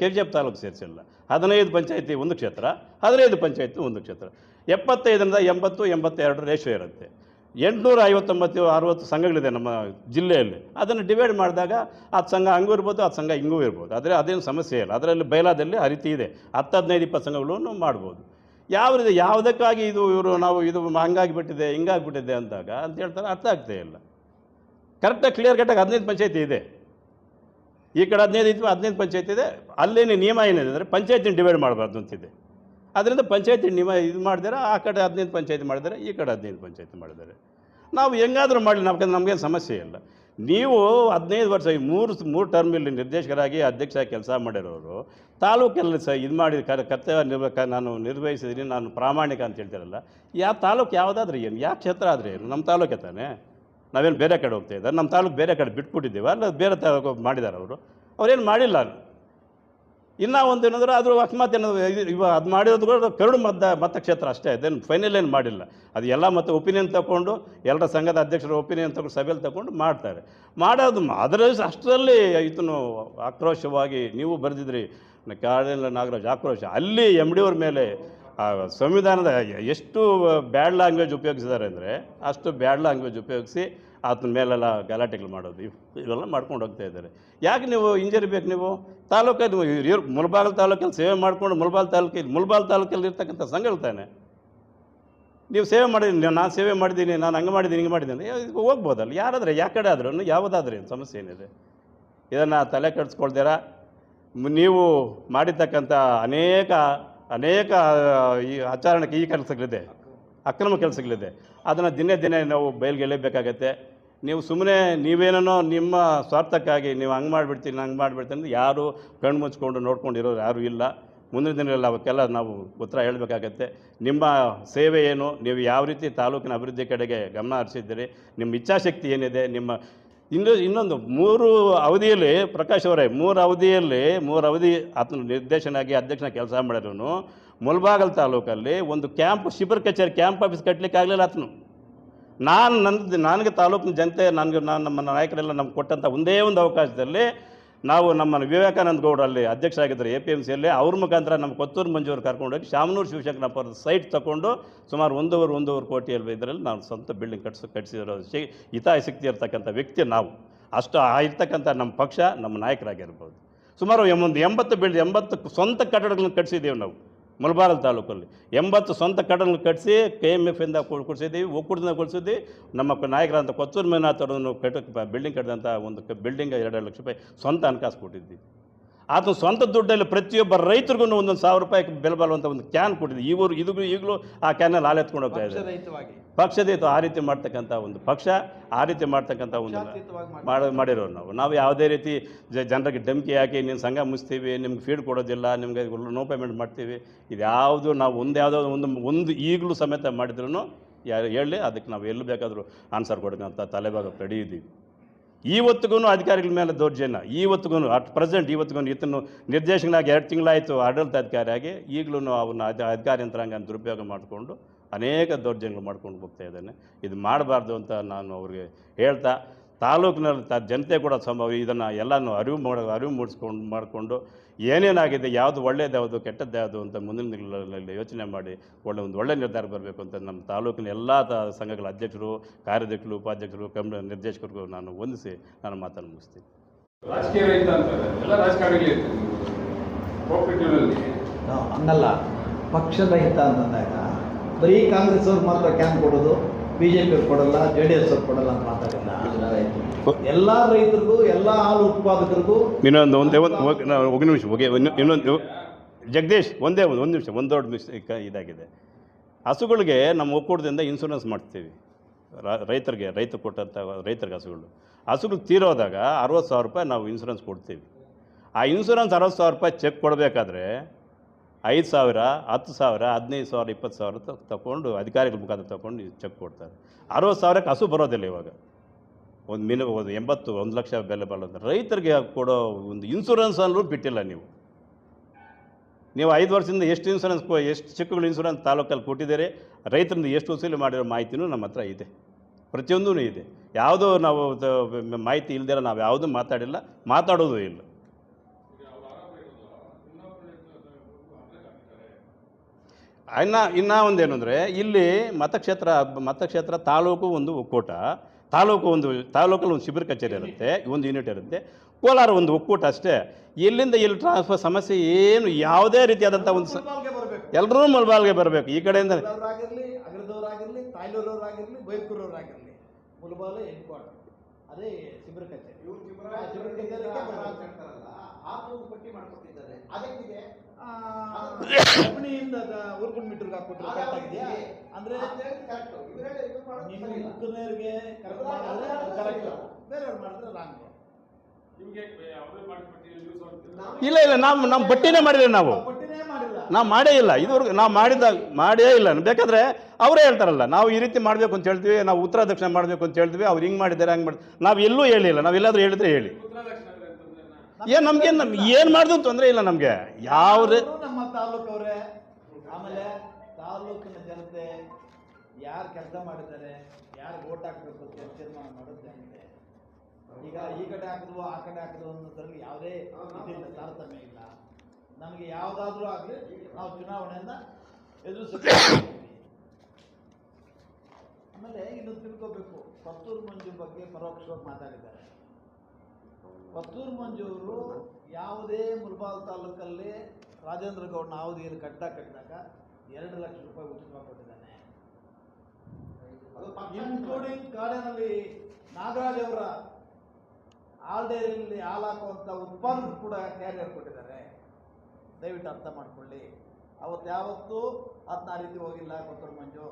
ಕೆ ಜಿ ಎಫ್ ತಾಲೂಕು ಸೇರಿಸಿಲ್ಲ. ಹದಿನೈದು ಪಂಚಾಯತಿ ಒಂದು ಕ್ಷೇತ್ರ, ಹದಿನೈದು ಪಂಚಾಯತಿ ಒಂದು ಕ್ಷೇತ್ರ. ಎಪ್ಪತ್ತೈದರಿಂದ ಎಂಬತ್ತು, ಎಂಬತ್ತೆರಡು ರೇಷಿಯೋ ಇರುತ್ತೆ. ಎಂಟುನೂರ ಐವತ್ತೊಂಬತ್ತು, ಅರುವತ್ತು ಸಂಘಗಳಿದೆ ನಮ್ಮ ಜಿಲ್ಲೆಯಲ್ಲಿ. ಅದನ್ನು ಡಿವೈಡ್ ಮಾಡಿದಾಗ ಅದು ಸಂಘ ಹಂಗೂ ಇರ್ಬೋದು ಅದು ಸಂಘ ಹಿಂಗೂ ಇರ್ಬೋದು. ಆದರೆ ಅದೇನು ಸಮಸ್ಯೆ ಇಲ್ಲ. ಅದರಲ್ಲಿ ಬಯಲಾದಲ್ಲಿ ಅರಿತಿ ರೀತಿ ಇದೆ. ಹತ್ತು ಹದಿನೈದು, ಇಪ್ಪತ್ತು ಸಂಘಗಳನ್ನು ಮಾಡ್ಬೋದು. ಯಾವ ರೀತಿ, ಯಾವುದಕ್ಕಾಗಿ ಇದು ಇವರು ನಾವು, ಇದು ಹಂಗಾಗಿಬಿಟ್ಟಿದೆ, ಹಿಂಗಾಗಿಬಿಟ್ಟಿದೆ ಅಂದಾಗ ಅಂತ ಹೇಳ್ತಾರೆ, ಅರ್ಥ ಆಗ್ತಾ ಇಲ್ಲ. ಕರೆಕ್ಟಾಗಿ ಕ್ಲಿಯರ್ ಕಟ್ಟಾಗಿ ಹದಿನೈದು ಪಂಚಾಯತಿ ಇದೆ. ಈ ಕಡೆ ಹದಿನೈದು ಇತ್ತು ಹದಿನೈದು ಪಂಚಾಯತಿ ಇದೆ. ಅಲ್ಲೇನು ನಿಯಮ ಏನಿದೆ ಅಂದರೆ ಪಂಚಾಯತಿನ ಡಿವೈಡ್ ಮಾಡಬಾರ್ದು ಅಂತಿದೆ. ಅದರಿಂದ ಪಂಚಾಯತಿ ನಿಯಮ ಇದು ಮಾಡಿದರೆ, ಆ ಕಡೆ ಹದಿನೈದು ಪಂಚಾಯತಿ ಮಾಡಿದರೆ, ಈ ಕಡೆ ಹದಿನೈದು ಪಂಚಾಯತಿ ಮಾಡಿದ್ದಾರೆ ನಾವು ಹೆಂಗಾದರೂ ಮಾಡಲಿ, ನಮ್ಗೆ ನಮಗೇನು ಸಮಸ್ಯೆ ಇಲ್ಲ. ನೀವು ಹದಿನೈದು ವರ್ಷ ಈ ಮೂರು ಮೂರು ಟರ್ಮಲ್ಲಿ ನಿರ್ದೇಶಕರಾಗಿ ಅಧ್ಯಕ್ಷ ಕೆಲಸ ಮಾಡಿರೋರು, ತಾಲೂಕಲ್ಲಿ ಸಹ ಇದು ಮಾಡಿ ಕರ್ ಕರ್ತವ್ಯ ನಿರ್ವ ನಾನು ನಿರ್ವಹಿಸಿದ್ದೀನಿ ನಾನು ಪ್ರಾಮಾಣಿಕ ಅಂತ ಹೇಳ್ತಿರಲ್ಲ. ಯಾವ ತಾಲೂಕು ಯಾವುದಾದ್ರೂ ಏನು, ಯಾವ ಕ್ಷೇತ್ರ ಆದರೆ ಏನು, ನಮ್ಮ ತಾಲೂಕೆ ತಾನೇ? ನಾವೇನು ಬೇರೆ ಕಡೆ ಹೋಗ್ತಾ ಇದ್ದಾರೆ? ನಮ್ಮ ತಾಲೂಕು ಬೇರೆ ಕಡೆ ಬಿಟ್ಬಿಟ್ಟಿದ್ದೀವಿ? ಅಲ್ಲ ಬೇರೆ ತಾಲೂಕು ಮಾಡಿದ್ದಾರೆ ಅವರು? ಅವ್ರೇನು ಮಾಡಿಲ್ಲ ಇನ್ನೂ ಒಂದು ಏನಂದ್ರೆ ಅದು ಅಕಸ್ಮಾತ್ ಏನೋ ಇವಾಗ ಇವ ಅದು ಮಾಡಿರೋದು ಕೂಡ ಕರಡು ಮತ ಮತಕ್ಷೇತ್ರ ಅಷ್ಟೇ, ಅದೇನು ಫೈನಲ್ ಏನು ಮಾಡಿಲ್ಲ. ಅದು ಎಲ್ಲ ಮತ್ತು ಒಪಿನಿಯನ್ ತಗೊಂಡು, ಎಲ್ಲರ ಸಂಘದ ಅಧ್ಯಕ್ಷರ ಒಪಿನಿಯನ್ ತಗೊಂಡು, ಸಭೆಯಲ್ಲಿ ತಗೊಂಡು ಮಾಡ್ತಾರೆ. ಮಾಡೋದು ಅದರ ಅಷ್ಟರಲ್ಲಿ ಇದನ್ನು ಆಕ್ರೋಶವಾಗಿ ನೀವು ಬರೆದಿದ್ರಿ ಕಾಡಿನ ನಾಗರಾಜ್ ಆಕ್ರೋಶ. ಅಲ್ಲಿ ಎಂ ಡಿ ಅವ್ರ ಮೇಲೆ ಆ ಸಂವಿಧಾನದ ಎಷ್ಟು ಬ್ಯಾಡ್ ಲ್ಯಾಂಗ್ವೇಜ್ ಉಪಯೋಗಿಸಿದ್ದಾರೆ ಅಂದರೆ ಅಷ್ಟು ಬ್ಯಾಡ್ ಲ್ಯಾಂಗ್ವೇಜ್ ಉಪಯೋಗಿಸಿ ಆತನ ಮೇಲೆಲ್ಲ ಗಲಾಟೆಗಳು ಮಾಡೋದು, ಇವ್- ಇವೆಲ್ಲ ಮಾಡ್ಕೊಂಡು ಹೋಗ್ತಾ ಇದ್ದಾರೆ. ಯಾಕೆ ನೀವು ಇಂಜರಿಬೇಕು ನೀವು? ತಾಲೂಕಲ್ಲಿ ಇವ್ರು ಮುಲ್ಬಾಗಲ್ ತಾಲೂಕಲ್ಲಿ ಸೇವೆ ಮಾಡ್ಕೊಂಡು ಮುಲ್ಬಾಲ್ ತಾಲೂಕಲ್ಲಿ ಮುಲ್ಬಾಲ್ ತಾಲೂಕಲ್ಲಿ ಇರ್ತಕ್ಕಂಥ ಸಂಘಗಳು ತಾನೆ? ನೀವು ಸೇವೆ ಮಾಡಿದ್ದೀನಿ ನಾನು ಸೇವೆ ಮಾಡಿದ್ದೀನಿ ನಾನು ಹಂಗೆ ಮಾಡಿದ್ದೀನಿ ಹಿಂಗೆ ಮಾಡಿದ್ದೀನಿ ಹೋಗ್ಬೋದಲ್ಲ. ಯಾರಾದರೆ ಯಾವ ಕಡೆ ಆದ್ರೂ ಯಾವುದಾದ್ರೂ ಏನು ಸಮಸ್ಯೆ ಏನಿದೆ. ಇದನ್ನು ತಲೆ ಕೆಡಿಸ್ಕೊಳ್ತೀರಾ? ನೀವು ಮಾಡಿರ್ತಕ್ಕಂಥ ಅನೇಕ ಅನೇಕ ಈ ಆಚರಣೆಗೆ ಈ ಕೆಲಸಗಳಿದೆ. ಅಕ್ರಮ ಕೆಲಸಗಳಿದೆ. ಅದನ್ನು ದಿನೇ ದಿನೇ ನಾವು ಬಯಲಿಗೆ ಎಳೆಯಬೇಕಾಗತ್ತೆ. ನೀವು ಸುಮ್ಮನೆ ನೀವೇನೋ ನಿಮ್ಮ ಸ್ವಾರ್ಥಕ್ಕಾಗಿ ನೀವು ಹಂಗೆ ಮಾಡಿಬಿಡ್ತೀನಿ ಹಂಗೆ ಮಾಡಿಬಿಡ್ತೀನಿ ಯಾರು ಕಣ್ಣು ಮುಚ್ಕೊಂಡು ನೋಡ್ಕೊಂಡಿರೋರು ಯಾರೂ ಇಲ್ಲ. ಮುಂದಿನ ದಿನಗಳಲ್ಲಿ ಅವಕ್ಕೆಲ್ಲ ನಾವು ಉತ್ತರ ಹೇಳಬೇಕಾಗತ್ತೆ. ನಿಮ್ಮ ಸೇವೆ ಏನು? ನೀವು ಯಾವ ರೀತಿ ತಾಲೂಕಿನ ಅಭಿವೃದ್ಧಿ ಕಡೆಗೆ ಗಮನ ಹರಿಸಿದ್ದೀರಿ? ನಿಮ್ಮ ಇಚ್ಛಾಶಕ್ತಿ ಏನಿದೆ? ನಿಮ್ಮ ಇನ್ನು ಇನ್ನೊಂದು ಮೂರು ಅವಧಿಯಲ್ಲಿ ಪ್ರಕಾಶ್ ಅವರೇ, ಮೂರು ಅವಧಿಯಲ್ಲಿ, ಮೂರು ಅವಧಿ ಆತನ ನಿರ್ದೇಶನಾಗಿ ಅಧ್ಯಕ್ಷನ ಕೆಲಸ ಮಾಡಿದವನು ಮುಲ್ಬಾಗಲ್ ತಾಲೂಕಲ್ಲಿ ಒಂದು ಕ್ಯಾಂಪ್, ಶಿಬಿರ ಕಚೇರಿ, ಕ್ಯಾಂಪ್ ಆಫೀಸ್ ಕಟ್ಟಲಿಕ್ಕೆ ಆಗಲಿಲ್ಲ ಆತನು. ನಾನು ನನ್ನ ನನಗೆ ತಾಲೂಕಿನ ಜನತೆ, ನನಗೆ ನಾನು ನಮ್ಮ ನಾಯಕರೆಲ್ಲ ನಮ್ಗೆ ಕೊಟ್ಟಂಥ ಒಂದೇ ಒಂದು ಅವಕಾಶದಲ್ಲಿ ನಾವು ನಮ್ಮ ವಿವೇಕಾನಂದ ಗೌಡರಲ್ಲಿ ಅಧ್ಯಕ್ಷರಾಗಿದ್ದರು ಎ ಪಿ ಎಂ ಸಿಯಲ್ಲಿ ಅವ್ರ ಮುಖಾಂತರ ನಮ್ಮ ಕೊತ್ತೂರು ಮಂಜೂರು ಕರ್ಕೊಂಡೋಗಿ ಶಾಮನೂರು ಶಿವಶಂಕರಪ್ಪ ಅವ್ರ ಸೈಟ್ ತಗೊಂಡು ಸುಮಾರು ಒಂದೂವರೆ ಒಂದೂವರೆ ಕೋಟಿಯಲ್ಲಿ ಇದರಲ್ಲಿ ನಾವು ಸ್ವಂತ ಬಿಲ್ಡಿಂಗ್ ಕಟ್ಸಿ ಕಟ್ಟಿಸಿರೋ ಶಿ ಹಿತಾಸಕ್ತಿ ಇರ್ತಕ್ಕಂಥ ವ್ಯಕ್ತಿ ನಾವು. ಅಷ್ಟು ಆ ಇರ್ತಕ್ಕಂಥ ನಮ್ಮ ಪಕ್ಷ ನಮ್ಮ ನಾಯಕರಾಗಿರ್ಬೋದು. ಸುಮಾರು ಒಂದು ಎಂಬತ್ತು ಬಿಲ್ಡ್, ಎಂಬತ್ತು ಸ್ವಂತ ಕಟ್ಟಡಗಳನ್ನು ಕಟ್ಟಿಸಿದ್ದೀವಿ ನಾವು. ಮುಳಬಾಗಲ್ ತಾಲೂಕಲ್ಲಿ. ಎಂಬತ್ತು ಸ್ವಂತ ಕಟ್ಟಡಗಳನ್ನು ಕಟ್ಟಿಸಿ ಕೆ ಎಂ ಎಫ್ ಇಂದ ಕೊಡಿಸಿದ್ದೀವಿ, ಒಕ್ಕೂಟದಿಂದ ಕೊಡಿಸಿದ್ವಿ ನಮ್ಮ ನಾಯಕರಂತ ಕೊತ್ತೂರು ಮೀನಾಥ್ ಅವರನ್ನು ಕಟ್ಟ ಬಿಲ್ಡಿಂಗ್ ಕಟ್ಟಿದಂಥ ಒಂದು ಬಿಲ್ಡಿಂಗ್ ಎರಡು ಲಕ್ಷ ರೂಪಾಯಿ ಸ್ವಂತ ಹಣಕಾಸು ಕೊಟ್ಟಿದ್ವಿ ಆತ ಸ್ವಂತ ದುಡ್ಡಲ್ಲಿ ಪ್ರತಿಯೊಬ್ಬ ರೈತರಿಗೂ ಒಂದೊಂದು ಸಾವಿರ ರೂಪಾಯಿ ಬೆಲೆ ಬಾಳುವಂತ ಒಂದು ಕ್ಯಾನ್ ಕೊಟ್ಟಿದೆ. ಇವರು ಇದು ಈಗಲೂ ಆ ಕ್ಯಾನಲ್ಲಿ ಹಾಲೆತ್ಕೊಂಡು ಹೋಗ್ತಾ ಇದೆ ಪಕ್ಷದ ಪಕ್ಷದೇತು ಆ ರೀತಿ ಮಾಡ್ತಕ್ಕಂಥ ಒಂದು ಪಕ್ಷ ಆ ರೀತಿ ಮಾಡ್ತಕ್ಕಂಥ ಒಂದು ಮಾಡಿರೋ ಮಾಡಿ ಮಾಡಿ ಮಾಡಿರೋರು ನಾವು. ನಾವು ಯಾವುದೇ ರೀತಿ ಜನರಿಗೆ ಧಮಕಿ ಹಾಕಿ ನೀನು ಸಂಘ ಮುಚ್ತೀವಿ ನಿಮ್ಗೆ ಫೀಡ್ ಕೊಡೋದಿಲ್ಲ ನಿಮಗೆ ನೋ ಪೇಮೆಂಟ್ ಮಾಡ್ತೀವಿ. ಇದು ಯಾವುದು ನಾವು ಒಂದು ಯಾವುದೋ ಒಂದು ಒಂದು ಈಗಲೂ ಸಮೇತ ಮಾಡಿದ್ರು ಯಾರು ಹೇಳಿ ಅದಕ್ಕೆ ನಾವು ಎಲ್ಲಿ ಬೇಕಾದರೂ ಆನ್ಸರ್ ಕೊಡೋಕ್ಕಂಥ ತಲೆಭಾಗ ಪಡೆಯಿದ್ದೀವಿ ಇವತ್ತಿಗೂ ಅಧಿಕಾರಿಗಳ ಮೇಲೆ ದೌರ್ಜನ್ಯ. ಇವತ್ತಿಗೂ, ಅಟ್ ಪ್ರೆಸೆಂಟ್ ಇವತ್ತಿಗೂ ಇತನು ನಿರ್ದೇಶನಾಗಿ ಎರಡು ತಿಂಗಳಾಯಿತು ಆಡಳಿತಾಧಿಕಾರಿಯಾಗಿ ಈಗಲೂ ಅವನ್ನ ಅಧಿಕಾರ ಅಧಿಕಾರಿ ಯಂತ್ರಾಂಗ ದುರುಪಯೋಗ ಮಾಡಿಕೊಂಡು ಅನೇಕ ದೌರ್ಜನ್ಯಗಳು ಮಾಡ್ಕೊಂಡು ಹೋಗ್ತಾ ಇದ್ದಾನೆ. ಇದು ಮಾಡಬಾರ್ದು ಅಂತ ನಾನು ಅವ್ರಿಗೆ ಹೇಳ್ತಾ ತಾಲೂಕಿನಲ್ಲಿ ತ ಜನತೆ ಕೂಡ ಸಂಭವ ಇದನ್ನು ಎಲ್ಲನೂ ಅರಿವು ಮಾಡೋ ಅರಿವು ಮೂಡಿಸ್ಕೊಂಡು ಮಾಡಿಕೊಂಡು ಏನೇನಾಗಿದೆ ಯಾವುದು ಒಳ್ಳೆಯದು ಯಾವುದು ಕೆಟ್ಟದ್ದು ಯಾವುದು ಅಂತ ಮುಂದಿನ ದಿನಗಳಲ್ಲಿ ಯೋಚನೆ ಮಾಡಿ ಒಳ್ಳೆ ಒಂದು ಒಳ್ಳೆ ನಿರ್ಧಾರ ಬರಬೇಕು ಅಂತ ನಮ್ಮ ತಾಲೂಕಿನ ಎಲ್ಲ ತ ಸಂಘಗಳ ಅಧ್ಯಕ್ಷರು ಕಾರ್ಯಾಧ್ಯಕ್ಷರು ಉಪಾಧ್ಯಕ್ಷರು ಕಮ್ ನಿರ್ದೇಶಕರಿಗೂ ನಾನು ವಂದಿಸಿ ನಾನು ಮಾತನ್ನು ಮುಗಿಸ್ತೀನಿ. ಅನ್ನಲ್ಲ ಪಕ್ಷದ ಹಿತ ಅಂತಂದಾಗ ಬರೀ ಕಾಂಗ್ರೆಸ್ ಅವ್ರು ಮಾತ್ರ ಕ್ಯಾನ್ ಕೊಡೋದು. ಬಿ ಜೆ ಪಿ ಕೊಡಲ್ಲ ಜೆ ಡಿ ಎಸ್ ಕೊಡಲ್ಲ ಅಂತ ಮಾತಾಡಿಲ್ಲ ಎಲ್ಲ ರೈತರಿಗೂ, ಎಲ್ಲ ಹಾಲು ಉತ್ಪಾದಕರಿಗೂ ಇನ್ನೊಂದು, ಒಂದೇ ಒಂದು ಒಂದು ನಿಮಿಷ ಹೋಗಿ ಇನ್ನು- ಇನ್ನೊಂದು, ಜಗದೀಶ್, ಒಂದೇ ಒಂದು ಒಂದು ನಿಮಿಷ, ಒಂದು ದೊಡ್ಡ ಮಿಸ್ ಇದಾಗಿದೆ. ಹಸುಗಳಿಗೆ ನಮ್ಮ ಒಕ್ಕೂಟದಿಂದ ಇನ್ಸೂರೆನ್ಸ್ ಮಾಡ್ತೀವಿ. ರೈತರಿಗೆ, ರೈತ ಕೊಟ್ಟಂಥ ರೈತರಿಗೆ ಹಸುಗಳು. ಹಸುಗಳು ತೀರೋದಾಗ ಅರವತ್ತು ಸಾವಿರ ರೂಪಾಯಿ ನಾವು ಇನ್ಸೂರೆನ್ಸ್ ಕೊಡ್ತೀವಿ. ಆ ಇನ್ಸೂರೆನ್ಸ್ ಅರವತ್ತು ಸಾವಿರ ರೂಪಾಯಿ ಚೆಕ್ ಕೊಡಬೇಕಾದ್ರೆ ಐದು ಸಾವಿರ, ಹತ್ತು ಸಾವಿರ, ಹದಿನೈದು ಸಾವಿರ, ಇಪ್ಪತ್ತು ಸಾವಿರ ತಗೊಂಡು ಅಧಿಕಾರಿಗಳ ಮುಖಾಂತರ ತಗೊಂಡು ಚೆಕ್ ಕೊಡ್ತಾರೆ. ಅರವತ್ತು ಸಾವಿರಕ್ಕೆ ಹಸು ಬರೋದಿಲ್ಲ ಇವಾಗ. ಒಂದು ಮಿನಿ, ಒಂದು ಎಂಬತ್ತು, ಒಂದು ಲಕ್ಷ ಬೆಲೆ ಬಾಳೋದು ರೈತರಿಗೆ ಕೊಡೋ ಒಂದು ಇನ್ಸೂರೆನ್ಸ್ ಅಲ್ಲೂ ಬಿಟ್ಟಿಲ್ಲ ನೀವು. ನೀವು ಐದು ವರ್ಷದಿಂದ ಎಷ್ಟು ಇನ್ಸೂರೆನ್ಸ್ ಎಷ್ಟು ಚೆಕ್ಗಳು ಇನ್ಸೂರೆನ್ಸ್ ತಾಲೂಕಲ್ಲಿ ಕೊಟ್ಟಿದ್ದಾರೆ, ರೈತರಿಂದ ಎಷ್ಟು ವಸೂಲಿ ಮಾಡಿರೋ ಮಾಹಿತಿನೂ ನಮ್ಮ ಹತ್ರ ಇದೆ. ಪ್ರತಿಯೊಂದೂ ಇದೆ. ಯಾವುದೋ ನಾವು ಮಾಹಿತಿ ಇಲ್ದಿರ ನಾವು ಯಾವುದೂ ಮಾತಾಡಿಲ್ಲ, ಮಾತಾಡೋದು ಇಲ್ಲ. ಇನ್ನು ಇನ್ನ ಒಂದೇನು ಅಂದರೆ ಇಲ್ಲಿ ಮತಕ್ಷೇತ್ರ ಮತಕ್ಷೇತ್ರ ತಾಲೂಕು ಒಂದು ಒಕ್ಕೂಟ. ತಾಲೂಕು ಒಂದು ತಾಲೂಕಲ್ಲಿ ಒಂದು ಶಿಬಿರ ಕಚೇರಿ ಇರುತ್ತೆ ಒಂದು ಯೂನಿಟ್ ಇರುತ್ತೆ. ಕೋಲಾರ ಒಂದು ಒಕ್ಕೂಟ ಅಷ್ಟೇ. ಇಲ್ಲಿಂದ ಇಲ್ಲಿ ಟ್ರಾನ್ಸ್ಫರ್ ಸಮಸ್ಯೆ ಏನು ಯಾವುದೇ ರೀತಿಯಾದಂಥ ಒಂದು ಸ ಎಲ್ಲರೂ ಮುಲ್ಬಾಲ್ಗೆ ಬರಬೇಕು. ಈ ಕಡೆಯಿಂದ ಅದೇ ಕಂಪ್ನಿಯಿಂದ ಮೀಟರ್ಗೆ ಹಾಕ್ಬಿಟ್ರೆ ಕರೆಕ್ಟ್ ಆಗಿದೆಯಾ? ಅಂದ್ರೆ ನಿಮ್ಮ ಕರೆಕ್ಟ್ ಮಾಡಿದ್ರೆ ಕರೆಕ್ಟ್ ಬೇರೆಯವ್ರು ಮಾಡಿದ್ರೆ ರಾಂಗ್ ಇಲ್ಲ ಇಲ್ಲ ನಾವು ನಮ್ಮ ಬಟ್ಟಿನೇ ಮಾಡಿಲ್ಲ ನಾವು. ನಾವು ಮಾಡೇ ಇಲ್ಲ. ಇದುವರೆಗೂ ನಾವು ಮಾಡಿದ ಮಾಡೇ ಇಲ್ಲ. ಬೇಕಾದ್ರೆ ಅವರೇ ಹೇಳ್ತಾರಲ್ಲ ನಾವು ಈ ರೀತಿ ಮಾಡ್ಬೇಕು ಅಂತ ಹೇಳ್ತೀವಿ ನಾವು ಉತ್ತರ ದಕ್ಷಿಣ ಮಾಡಬೇಕು ಅಂತ ಹೇಳ್ತೀವಿ ಅವ್ರು ಹಿಂಗೆ ಮಾಡಿದ್ದಾರೆ ಹಂಗೆ ಮಾಡಿ ನಾವು ಎಲ್ಲೂ ಹೇಳಿಲ್ಲ. ನಾವು ಎಲ್ಲಾದರೂ ಹೇಳಿದ್ರೆ ಹೇಳಿ. ಏನು ನಮ್ಗೆ ನಮ್ಗೆ ಏನು ಮಾಡಿದ್ರು ತೊಂದರೆ ಇಲ್ಲ ನಮ್ಗೆ. ಯಾವ ನಮ್ಮ ತಾಲೂಕವ್ರೆ. ಆಮೇಲೆ ತಾಲೂಕಿನ ಜನತೆ ಯಾರು ಕೆಲಸ ಮಾಡಿದ್ದಾರೆ, ಯಾರು ಓಟ್ ಹಾಕ್ಬೇಕು ಅಂತ ತೀರ್ಮಾನ ಮಾಡುತ್ತೆ ಈಗ ಈ ಕಡೆ ಹಾಕಿದ್ರು ಆ ಕಡೆ ಹಾಕಿದ್ರು ಅನ್ನೋದ್ರಲ್ಲಿ ಯಾವುದೇ ಇದರಿಂದ ತಾರತಮ್ಯ ಇಲ್ಲ. ನಮಗೆ ಯಾವುದಾದ್ರೂ ಆಗಲಿ ನಾವು ಚುನಾವಣೆಯನ್ನ ಎದುರಿಸ ಆಮೇಲೆ ಇನ್ನು ತಿಳ್ಕೋಬೇಕು. ಪತ್ತೂರು ಮಂಜು ಬಗ್ಗೆ ಪರೋಕ್ಷವಾಗಿ ಮಾತಾಡಿದ್ದಾರೆ. ಪತ್ತೂರು ಮಂಜೂರು ಯಾವುದೇ ಮುಲ್ಬಾಲ್ ತಾಲೂಕಲ್ಲಿ ರಾಜೇಂದ್ರ ಗೌಡನ ಅವಧಿಯಲ್ಲಿ ಕಟ್ಟ ಕಟ್ಟಿದಾಗ ಎರಡು ಲಕ್ಷ ರೂಪಾಯಿ ಉಚಿತವಾಗಿ ಕೊಟ್ಟಿದ್ದಾನೆ. ಇನ್ಕ್ಲೂಡಿಂಗ್ ಕಾಡಿನಲ್ಲಿ ನಾಗರಾಜ್ ಅವರ ಹಾಲ್ ಡೈರಿಯಲ್ಲಿ ಹಾಲು ಹಾಕುವಂಥ ಉತ್ಪನ್ನ ಕೂಡ ಕ್ಯಾರಿಯರ್ ಕೊಟ್ಟಿದ್ದಾರೆ. ದಯವಿಟ್ಟು ಅರ್ಥ ಮಾಡ್ಕೊಳ್ಳಿ. ಅವತ್ತು ಯಾವತ್ತೂ ಅದನ್ನ ರೀತಿ ಹೋಗಿಲ್ಲ ಕೊತ್ತೂರು ಮಂಜು.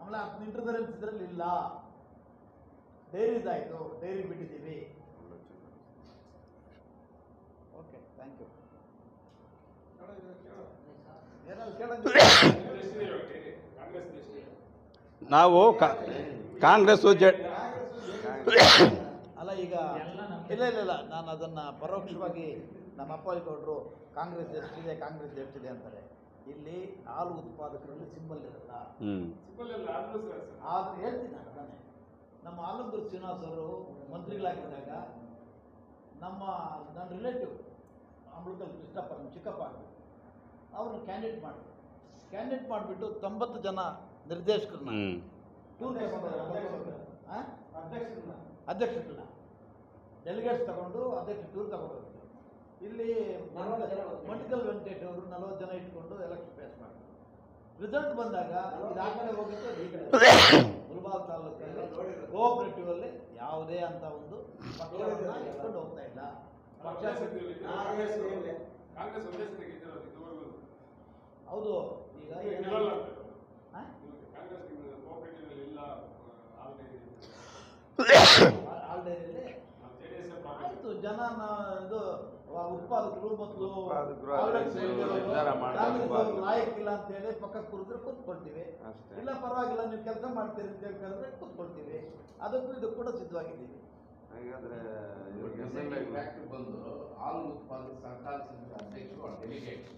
ಆಮೇಲೆ ಹತ್ತು ಇದರಲ್ಲಿ ಇಲ್ಲ. ಡೈರಿದಾಯಿತು ಡೈರಿ ಬಿಟ್ಟಿದ್ದೀವಿ. ಓಕೆ ಥ್ಯಾಂಕ್ ಯು ಕಾಂಗ್ರೆಸ್ ನಾವು ಕಾ- ಕಾಂಗ್ರೆಸ್ಸು ಜೆ ಅಲ್ಲ ಈಗ ಇಲ್ಲ ಇಲ್ಲ ಇಲ್ಲ. ನಾನು ಅದನ್ನು ಪರೋಕ್ಷವಾಗಿ ನಮ್ಮ ಅಪ್ಪಾಜಿ ಗೌಡರು ಕಾಂಗ್ರೆಸ್ ಎಷ್ಟಿದೆ ಕಾಂಗ್ರೆಸ್ ಎಷ್ಟಿದೆ ಅಂತಾರೆ. ಇಲ್ಲಿ ಹಾಲು ಉತ್ಪಾದಕರಲ್ಲಿ ಸಿಂಬಲ್ ಇರಲ್ಲ. ಹೇಳ್ತೀನಿ ನಾನು ಅದನ್ನೇ ನಮ್ಮ ಆಲಂದೂರು ಶ್ರೀನಿವಾಸ್ ಅವರು ಮಂತ್ರಿಗಳಾಗಿದ್ದಾಗ ನಮ್ಮ ನನ್ನ ರಿಲೇಟಿವ್ ಅಮೃತಲ್ ಕೃಷ್ಣಪ್ಪ ನಮ್ಮ ಚಿಕ್ಕಪ್ಪ ಅವ್ರನ್ನ ಕ್ಯಾಂಡಿಡೇಟ್ ಮಾಡಿ ಕ್ಯಾಂಡಿಡೇಟ್ ಮಾಡಿಬಿಟ್ಟು ತೊಂಬತ್ತು ಜನ ನಿರ್ದೇಶಕರನ್ನ. ಟೂರ್ ಅಧ್ಯಕ್ಷರನ್ನ ಡೆಲಿಗೇಟ್ಸ್ ತಗೊಂಡು ಅಧ್ಯಕ್ಷ ಟೂರ್ ತಗೊಂಡು ಇಲ್ಲಿ ಮಂಡಿಕಲ್ ವೆಂಕಟೇಶ್ ಅವರು ನಲವತ್ತು ಜನ ಇಟ್ಕೊಂಡು ಎಲೆಕ್ಷನ್ ಫೇಸ್ ಮಾಡಿದ್ರು. ರಿಸಲ್ಟ್ ಬಂದಾಗ ಇದು ಆ ಕಡೆ ಹೋಗಿತ್ತು ಈ ಕಡೆ ಮುಲ್ಬಾಲ್ ತಾಲೂಕಲ್ಲಿ ಕೋಆಪರೇಟಿವ್ ಅಲ್ಲಿ ಯಾವುದೇ ಅಂತ ಒಂದು ಪಕ್ಷವನ್ನು ಇಟ್ಕೊಂಡು ಹೋಗ್ತಾ ಇಲ್ಲ ಪಕ್ಷ ಹೌದು ಈಗ ಈಗ ಏನಾಗಿದೆ? ಗೆಲ್ಲಲ್ಲ ಅಂತ. ಹಾ? ಕಾಂಗ್ರೆಸ್ ಕೋಆಪರೇಟಿವ್ ಇಲ್ಲ ಆಲ್ ಡೈರಿಯಲ್ಲಿ ಜೆಡಿಎಸ್ ಆಯ್ತು ಜನ ಇದು ಉತ್ಪಾದಕರು ಅವರು ಲಾಯಕ್ಕಿಲ್ಲ ಅಂತ ಹೇಳಿ ಪಕ್ಕ ಕುರಿದ್ರೆ ಕೂತ್ಕೊಳ್ತೀವಿ. ಅಷ್ಟೇ. ಇಲ್ಲ ಪರವಾಗಿಲ್ಲ ನೀವು ಕೆಲಸ ಮಾಡ್ತೀರಿ ಅಂತ ಹೇಳಿ ಕರೆದ್ರೆ ಕೂತ್ಕೊಳ್ತೀವಿ. ಅದಕ್ಕೂ ಇದು ಕೂಡ ಸಿದ್ಧವಾಗಿದ್ದೀವಿ ಹಾಗಾದ್ರೆ ಫ್ಯಾಕ್ಟ್ರಿ ಬಂದು ಹಾಲು ಉತ್ಪಾದಕ ಸರ್ಕಾರ ಅಧ್ಯಕ್ಷರು ಡೆಲಿಗೇಟ್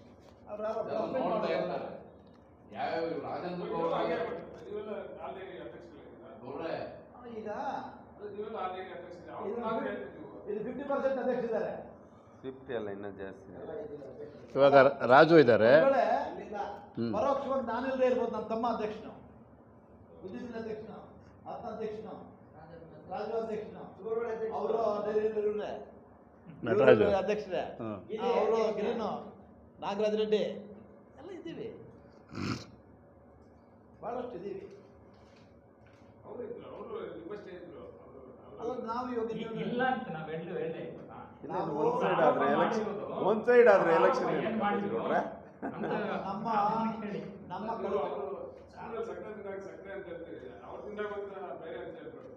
ಯಾವ್ಯಾವ ರಾಜೇಂದ್ರ? ಗೌಡ್ರೆ ಈಗ. ಇದು-. Fifty percent ಅಧ್ಯಕ್ಷರಿದ್ದಾರೆ. ಫಿಫ್ಟಿ ಅಲ್ಲ ಇನ್ನೂ ಜಾಸ್ತಿ ಇವಾಗ ರಾಜು ಇದ್ದಾರೆ ಹ್ಮ್. ಪರೋಕ್ಷವಾಗಿ ನಾನಿಲ್ಲದೆ ಇರ್ಬೋದು ನನ್ನ ತಮ್ಮ ಅಧ್ಯಕ್ಷನು. ವಿಜಿಲ್ ಅಧ್ಯಕ್ಷನು ಆತ ಅಧ್ಯಕ್ಷನು ರಾಜು ಅಧ್ಯಕ್ಷನು. ಅವರು ನಟರಾಜು. ಅಧ್ಯಕ್ಷರೇ. ಹ್ಮ್. ಅವರು ಗಿರಿನು ನಾಗರಾಜ್ ರೆಡ್ಡಿ. ಎಲ್ಲ ಇದ್ದೀವಿ. ಬಹಳಷ್ಟು ಇದ್ದೀವಿ. ಅವರು ಇದ್ರು, ಅವ್ರು ಇದ್ರು. ಅವ್ರು- ನಾವು ಇವಾಗ ನೀವು- ಇಲ್ಲ ಅಂತ ನಾವು ಎಲ್ಲೂ ಒಂದ್ ಸೈಡ್ ಆದ್ರೆ ಎಲೆಕ್ಷನ್ ಮಾಡಿರೋದು. ಸೈಡ್ ಆದ್ರೆ ಎಲೆಕ್ಷನ್? ನಮ್ಮ. ನಮ್ಮ.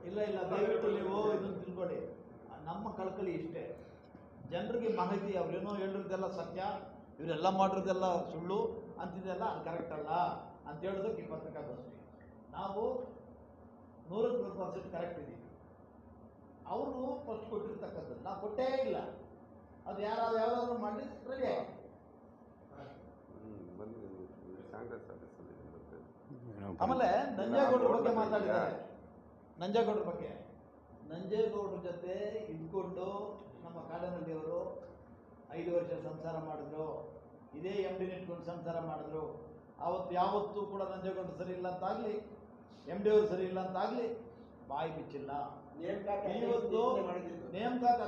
ಇಲ್ಲ ಇಲ್ಲ ದಯವಿಟ್ಟು ನೀವು ಇದನ್ನು ತಿಳ್ಕೊಡಿ ನಮ್ಮ ಕಳ್ಕಳಿ ಇಷ್ಟೇ ಜನರಿಗೆ ಮಾಹಿತಿ ಅವ್ರೇನೋ ಹೇಳಿರೋದೆಲ್ಲ ಸತ್ಯ ಇವರೆಲ್ಲ ಮಾಡಿರೋದೆಲ್ಲ ಸುಳ್ಳು ಅಂತಿದೆಲ್ಲ ಅದು ಕರೆಕ್ಟ್ ಅಲ್ಲ ಅಂತ ಹೇಳೋದಕ್ಕೆ ಈ ಬರ್ತೀವಿ ನಾವು ನೂರಕ್ಕೆ ನೂರು ಪರ್ಸೆಂಟ್ ಕರೆಕ್ಟ್ ಇದ್ದೀವಿ ಅವರು ಫಸ್ಟ್ ಕೊಟ್ಟಿರ್ತಕ್ಕಂಥದ್ದು ನಾವು ಕೊಟ್ಟೇ ಇಲ್ಲ. ಅದು ಯಾರಾದ್ರು ಯಾವ್ದಾದ್ರು ಮಾಡಿ ರೆಡಿ ಆಗಿ. ಆಮೇಲೆ ನಂಜೇಗೌಡರ ಬಗ್ಗೆ ಮಾತಾಡಿದ್ದಾರೆ. ನಂಜೇಗೌಡರ ಬಗ್ಗೆ. ನಂಜೇಗೌಡರ ಜೊತೆ ಇದ್ಕೊಂಡು ನಮ್ಮ ಕಾಡನಹಳ್ಳಿಯವರು ಐದು ವರ್ಷ ಸಂಸಾರ ಮಾಡಿದ್ರು. ಇದೇ ಎಂ ಡಿ ಇಟ್ಕೊಂಡು ಸಂಸಾರ ಮಾಡಿದ್ರು. ಅವತ್ತು ಯಾವತ್ತೂ ಕೂಡ ನಂಜೇಗೌಡರು ಸರಿ ಇಲ್ಲ ಅಂತಾಗಲಿ ಎಂ ಡಿ ಅವರು ಸರಿ ಇಲ್ಲ ಅಂತಾಗಲಿ ಬಾಯಿ ಬಿಚ್ಚಿಲ್ಲ. ಇವತ್ತು ನೇಮಕಾತಿ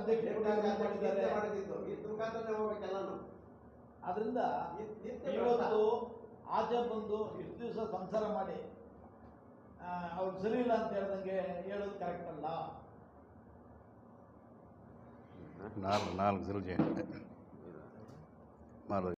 ಆದ್ರಿಂದ ಇವತ್ತು ಆಚೆ ಬಂದು ಇಷ್ಟು ದಿವಸ ಸಂಸಾರ ಮಾಡಿ ಅವ್ರು ಸರಿ ಇಲ್ಲ ಅಂತ ಹೇಳ್ದಂಗೆ ಹೇಳೋದು ಕರೆಕ್ಟ್ ಅಲ್ಲ? ನಾಲ್ಕು ನಾಲ್ಕು ಸಲ ಮಾಡೋದು